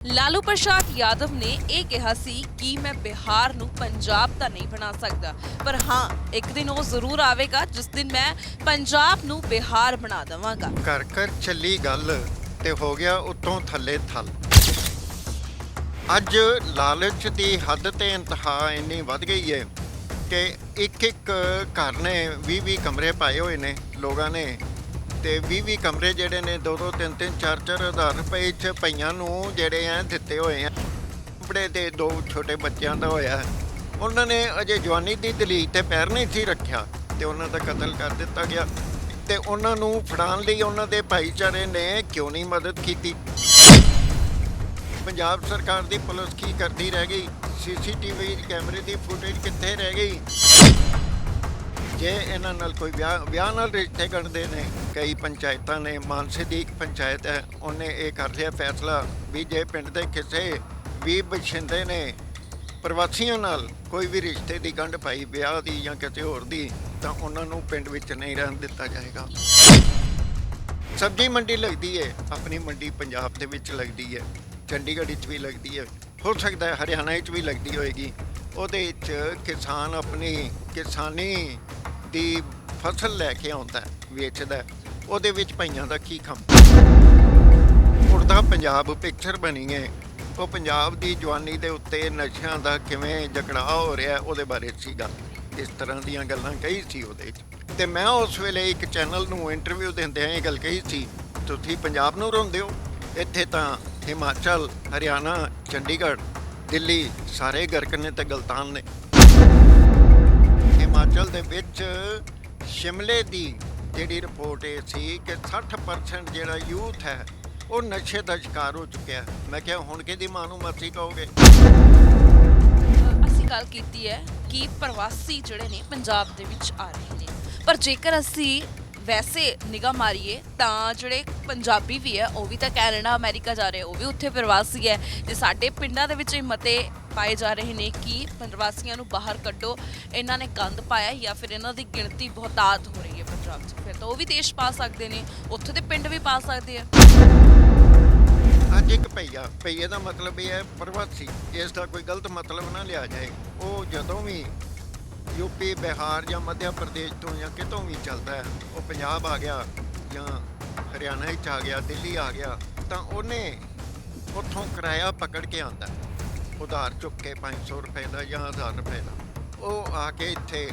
ਲਾਲੂ ਪ੍ਰਸਾਦ ਯਾਦਵ ਨੇ ਇਹ ਕਿਹਾ ਸੀ ਕਿ ਮੈਂ ਬਿਹਾਰ ਨੂੰ ਪੰਜਾਬ ਤਾਂ ਨਹੀਂ ਬਣਾ ਸਕਦਾ, ਪਰ ਹਾਂ, ਇੱਕ ਦਿਨ ਉਹ ਜ਼ਰੂਰ ਆਵੇਗਾ, ਜਿਸ ਦਿਨ ਮੈਂ ਪੰਜਾਬ ਨੂੰ ਬਿਹਾਰ ਬਣਾ ਦੇਵਾਂਗਾ। ਘਰ ਘਰ ਚੱਲੀ ਗੱਲ ਤੇ ਹੋ ਗਿਆ ਉੱਤੋਂ ਥੱਲੇ ਥਲ। ਅੱਜ ਲਾਲਚ ਦੀ ਹੱਦ ਤੇ ਇੰਤਹਾ ਇੰਨੀ ਵੱਧ ਗਈ ਹੈ ਕਿ ਇੱਕ ਇੱਕ ਘਰ ਨੇ 20 20 ਕਮਰੇ ਪਾਏ ਹੋਏ ਨੇ, ਲੋਕਾਂ ਨੇ। ਤੇ 20 20 ਕਮਰੇ ਜਿਹੜੇ ਨੇ ਦੋ ਦੋ ਤਿੰਨ ਤਿੰਨ ਚਾਰ ਚਾਰ ਹਜ਼ਾਰ ਰੁਪਏ ਇੱਥੇ ਪਈਆਂ ਨੂੰ ਜਿਹੜੇ ਆ ਦਿੱਤੇ ਹੋਏ ਆ। ਕੱਪੜੇ ਤੇ ਦੋ ਛੋਟੇ ਬੱਚਿਆਂ ਦਾ ਹੋਇਆ। ਉਹਨਾਂ ਨੇ ਅਜੇ ਜਵਾਨੀ ਦੀ ਦਲੀਲ ਤੇ ਪੈਰ ਨਹੀਂ ਸੀ ਰੱਖਿਆ ਤੇ ਉਹਨਾਂ ਦਾ ਕਤਲ ਕਰ ਦਿੱਤਾ ਗਿਆ। ਤੇ ਉਹਨਾਂ ਨੂੰ ਫੜਾਉਣ ਲਈ ਉਹਨਾਂ ਦੇ ਭਾਈਚਾਰੇ ਨੇ ਕਿਉਂ ਨਹੀਂ ਮਦਦ ਕੀਤੀ? ਪੰਜਾਬ ਸਰਕਾਰ ਦੀ ਪੁਲਿਸ ਕੀ ਕਰਦੀ ਰਹਿ ਗਈ? ਸੀਸੀਟੀਵੀ ਕੈਮਰੇ ਦੀ ਫੁਟੇਜ ਕਿੱਥੇ ਰਹਿ ਗਈ? ਜੇ ਇਹਨਾਂ ਨਾਲ ਕੋਈ ਵਿਆਹ ਵਿਆਹ ਨਾਲ ਰਿਸ਼ਤੇ ਕਰਦੇ ਨੇ, ਕਈ ਪੰਚਾਇਤਾਂ ਨੇ, ਮਾਨਸੇ ਦੀ ਇੱਕ ਪੰਚਾਇਤ ਹੈ, ਉਹਨੇ ਇਹ ਕਰ ਲਿਆ ਫੈਸਲਾ ਵੀ ਜੇ ਪਿੰਡ ਦੇ ਕਿਸੇ ਵੀ ਬਛਿੰਦੇ ਨੇ ਪ੍ਰਵਾਸੀਆਂ ਨਾਲ ਕੋਈ ਵੀ ਰਿਸ਼ਤੇ ਦੀ ਗੰਢ ਪਾਈ, ਵਿਆਹ ਦੀ ਜਾਂ ਕਿਸੇ ਹੋਰ ਦੀ, ਤਾਂ ਉਹਨਾਂ ਨੂੰ ਪਿੰਡ ਵਿੱਚ ਨਹੀਂ ਰਹਿਣ ਦਿੱਤਾ ਜਾਏਗਾ। ਸਬਜ਼ੀ ਮੰਡੀ ਲੱਗਦੀ ਹੈ ਆਪਣੀ ਮੰਡੀ ਪੰਜਾਬ ਦੇ ਵਿੱਚ ਲੱਗਦੀ ਹੈ ਚੰਡੀਗੜ੍ਹ ਵਿੱਚ ਵੀ ਲੱਗਦੀ ਹੈ ਹੋ ਸਕਦਾ ਹੈ ਹਰਿਆਣਾ ਵਿੱਚ ਵੀ ਲੱਗਦੀ ਹੋਏਗੀ। ਉਹਦੇ ਵਿੱਚ ਕਿਸਾਨ ਆਪਣੀ ਕਿਸਾਨੀ ਦੀ ਫਸਲ ਲੈ ਕੇ ਆਉਂਦਾ ਵੇਚਦਾ ਉਹਦੇ ਵਿੱਚ ਪਈਆਂ ਦਾ ਕੀ ਕੰਮ? ਉੜਦਾ ਪੰਜਾਬ ਪਿਕਚਰ ਬਣੀ ਹੈ। ਉਹ ਪੰਜਾਬ ਦੀ ਜਵਾਨੀ ਦੇ ਉੱਤੇ ਨਸ਼ਿਆਂ ਦਾ ਕਿਵੇਂ ਜਕੜਾਅ ਹੋ ਰਿਹਾ ਉਹਦੇ ਬਾਰੇ ਸੀ ਗੱਲ ਇਸ ਤਰ੍ਹਾਂ ਦੀਆਂ ਗੱਲਾਂ ਕਹੀ ਸੀ ਉਹਦੇ ਵਿੱਚ ਤੇ ਮੈਂ ਉਸ ਵੇਲੇ ਇੱਕ ਚੈਨਲ ਨੂੰ ਇੰਟਰਵਿਊ ਦਿੰਦਿਆਂ ਇਹ ਗੱਲ ਕਹੀ ਸੀ, ਤੁਸੀਂ ਪੰਜਾਬ ਨੂੰ ਰੋਂਦੇ ਹੋ? ਇੱਥੇ ਤਾਂ ਹਿਮਾਚਲ, ਹਰਿਆਣਾ, ਚੰਡੀਗੜ੍ਹ ਦਿੱਲੀ, ਸਾਰੇ ਗਰਕ ਨੇ ਤੇ ਗਲਤਾਨ ਨੇ। ਹਿਮਾਚਲ ਦੇ ਵਿੱਚ ਸ਼ਿਮਲੇ ਦੀ ਜਿਹੜੀ ਰਿਪੋਰਟ ਇਹ ਸੀ ਕਿ 60% ਜਿਹੜਾ ਯੂਥ ਹੈ, ਉਹ ਨਸ਼ੇ ਦਾ ਸ਼ਿਕਾਰ ਹੋ ਚੁੱਕਿਆ ਹੈ। ਮੈਂ ਕਿਹਾ, ਹੁਣ ਕਿਹਦੀ ਮਾਂ ਨੂੰ ਮਰਜ਼ੀ ਕਹੋਗੇ? ਅਸੀਂ ਗੱਲ ਕੀਤੀ ਹੈ ਕਿ ਪ੍ਰਵਾਸੀ ਜਿਹੜੇ ਨੇ, ਪੰਜਾਬ ਦੇ ਵਿੱਚ ਆ ਰਹੇ ਨੇ। ਪਰ ਜੇਕਰ ਅਸੀਂ ਵੈਸੇ ਨਿਗਾਹ ਮਾਰੀਏ ਤਾਂ ਜਿਹੜੇ ਪੰਜਾਬੀ ਵੀ ਹੈ, ਉਹ ਵੀ ਤਾਂ ਕੈਨੇਡਾ, ਅਮਰੀਕਾ ਜਾ ਰਹੇ ਉਹ ਵੀ ਉੱਥੇ ਪ੍ਰਵਾਸੀ ਹੈ ਤੇ ਸਾਡੇ ਪਿੰਡਾਂ ਦੇ ਵਿੱਚ ਇਹ ਮਤੇ ਪਾਏ ਜਾ ਰਹੇ ਨੇ ਕਿ ਪ੍ਰਵਾਸੀਆਂ ਨੂੰ ਬਾਹਰ ਕੱਢੋ, ਇਹਨਾਂ ਨੇ ਗੰਦ ਪਾਇਆ ਜਾਂ ਫਿਰ ਇਹਨਾਂ ਦੀ ਗਿਣਤੀ ਬਹੁਤਾਤ ਹੋ ਰਹੀ ਹੈ ਪੰਜਾਬ 'ਚ। ਫਿਰ ਤਾਂ ਉਹ ਵੀ ਦੇਸ਼ ਪਾ ਸਕਦੇ ਨੇ, ਉੱਥੇ ਦੇ ਪਿੰਡ ਵੀ ਪਾ ਸਕਦੇ ਆ। ਅੱਜ ਇੱਕ ਪਈਆ ਭਈਏ ਦਾ ਮਤਲਬ ਇਹ ਹੈ ਪ੍ਰਵਾਸੀ ਇਸ ਦਾ ਕੋਈ ਗਲਤ ਮਤਲਬ ਨਾ ਲਿਆ ਜਾਏ, ਉਹ ਜਦੋਂ ਵੀ ਯੂਪੀ, ਬਿਹਾਰ ਜਾਂ ਮੱਧ ਪ੍ਰਦੇਸ਼ ਤੋਂ ਜਾਂ ਕਿਤੋਂ ਵੀ ਚੱਲਦਾ ਹੈ, ਉਹ ਪੰਜਾਬ ਆ ਗਿਆ ਜਾਂ ਹਰਿਆਣਾ ਵਿੱਚ ਆ ਗਿਆ, ਦਿੱਲੀ ਆ ਗਿਆ, ਤਾਂ ਉਹਨੇ ਉੱਥੋਂ ਕਿਰਾਇਆ ਪਕੜ ਕੇ ਆਂਦਾ ਉਧਾਰ ਚੁੱਕ ਕੇ 500 ਰੁਪਏ ਦਾ ਜਾਂ 1000 ਰੁਪਏ ਦਾ। ਉਹ ਆ ਕੇ ਇੱਥੇ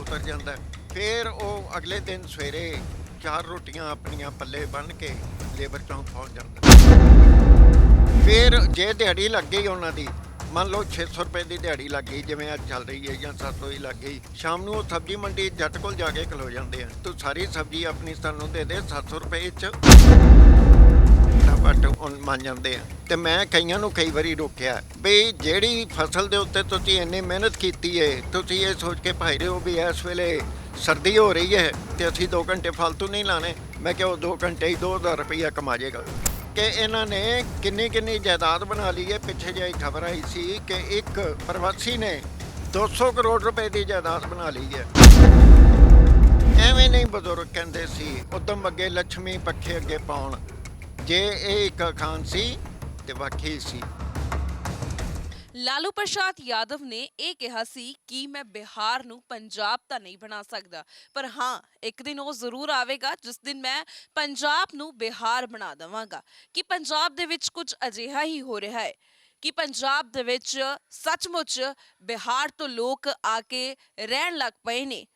ਉਤਰ ਜਾਂਦਾ ਫਿਰ ਉਹ ਅਗਲੇ ਦਿਨ ਸਵੇਰੇ ਚਾਰ ਰੋਟੀਆਂ ਆਪਣੀਆਂ ਪੱਲੇ ਬੰਨ ਕੇ ਲੇਬਰ ਚੌਂਕ ਪਹੁੰਚ ਜਾਂਦਾ ਫਿਰ ਜੇ ਦਿਹਾੜੀ ਲੱਗ ਗਈ ਉਹਨਾਂ ਦੀ ਮੰਨ ਲਓ 600 ਰੁਪਏ ਦੀ ਦਿਹਾੜੀ ਲੱਗ ਗਈ, ਜਿਵੇਂ ਅੱਜ ਚੱਲ ਰਹੀ ਹੈ ਜਾਂ 700 ਹੀ ਲੱਗ ਗਈ, ਸ਼ਾਮ ਨੂੰ ਉਹ ਸਬਜ਼ੀ ਮੰਡੀ ਜੱਟ ਕੋਲ ਜਾ ਕੇ ਖਲੋ ਜਾਂਦੇ ਆ। ਤੂੰ ਸਾਰੀ ਸਬਜ਼ੀ ਆਪਣੀ ਸਾਨੂੰ ਦੇ ਦੇ 700 ਰੁਪਏ ਚ। ਫਟਾਫਟ ਉਹ ਮੰਨ ਜਾਂਦੇ ਆ। ਤੇ ਮੈਂ ਕਈਆਂ ਨੂੰ ਕਈ ਵਾਰੀ ਰੋਕਿਆ ਵੀ ਜਿਹੜੀ ਫਸਲ ਦੇ ਉੱਤੇ ਤੁਸੀਂ ਇੰਨੀ ਮਿਹਨਤ ਕੀਤੀ ਹੈ ਤੁਸੀਂ ਇਹ ਸੋਚ ਕੇ ਭਾਈ ਰਹੇ ਹੋ ਵੀ ਇਸ ਵੇਲੇ ਸਰਦੀ ਹੋ ਰਹੀ ਹੈ ਤੇ ਅਸੀਂ 2 ਘੰਟੇ ਫालतू ਨਹੀਂ ਲਾਣੇ। ਮੈਂ ਕਿਹਾ ਉਹ 2 ਘੰਟੇ ਹੀ 2000 ਰੁਪਈਆ ਕਮਾ ਜਾਏਗਾ ਕਿ ਇਹਨਾਂ ਨੇ ਕਿੰਨੀ ਕਿੰਨੀ ਜਾਇਦਾਦ ਬਣਾ ਲਈ ਹੈ। ਪਿੱਛੇ ਜਿਹੀ ਖਬਰ ਆਈ ਸੀ ਕਿ ਇੱਕ ਪ੍ਰਵਾਸੀ ਨੇ 200 ਕਰੋੜ ਰੁਪਏ ਦੀ ਜਾਇਦਾਦ ਬਣਾ ਲਈ ਹੈ। ਐਵੇਂ ਨਹੀਂ ਬਜ਼ੁਰਗ ਕਹਿੰਦੇ ਸੀ, ਉਦਮ ਅੱਗੇ ਲక్ష్ਮੀ ਪੱਖੇ ਅੱਗੇ ਪਾਉਣ। ਜੇ ਇਹ ਇੱਕ ਖਾਨ ਸੀ ਤੇ ਵਾਕਈ ਸੀ। ਲਾਲੂ ਪ੍ਰਸਾਦ ਯਾਦਵ ਨੇ ਇਹ ਕਿਹਾ ਸੀ ਕਿ ਮੈਂ ਬਿਹਾਰ ਨੂੰ ਪੰਜਾਬ ਤਾਂ ਨਹੀਂ ਬਣਾ ਸਕਦਾ, ਪਰ ਹਾਂ, ਇੱਕ ਦਿਨ ਉਹ ਜ਼ਰੂਰ ਆਵੇਗਾ, ਜਿਸ ਦਿਨ ਮੈਂ ਪੰਜਾਬ ਨੂੰ ਬਿਹਾਰ ਬਣਾ ਦੇਵਾਂਗਾ। ਕਿ ਪੰਜਾਬ ਦੇ ਵਿੱਚ ਕੁਝ ਅਜਿਹਾ ਹੀ ਹੋ ਰਿਹਾ ਹੈ? ਕਿ ਪੰਜਾਬ ਦੇ ਵਿੱਚ ਸੱਚਮੁੱਚ ਬਿਹਾਰ ਤੋਂ ਲੋਕ ਆ ਕੇ ਰਹਿਣ ਲੱਗ ਪਏ ਨੇ?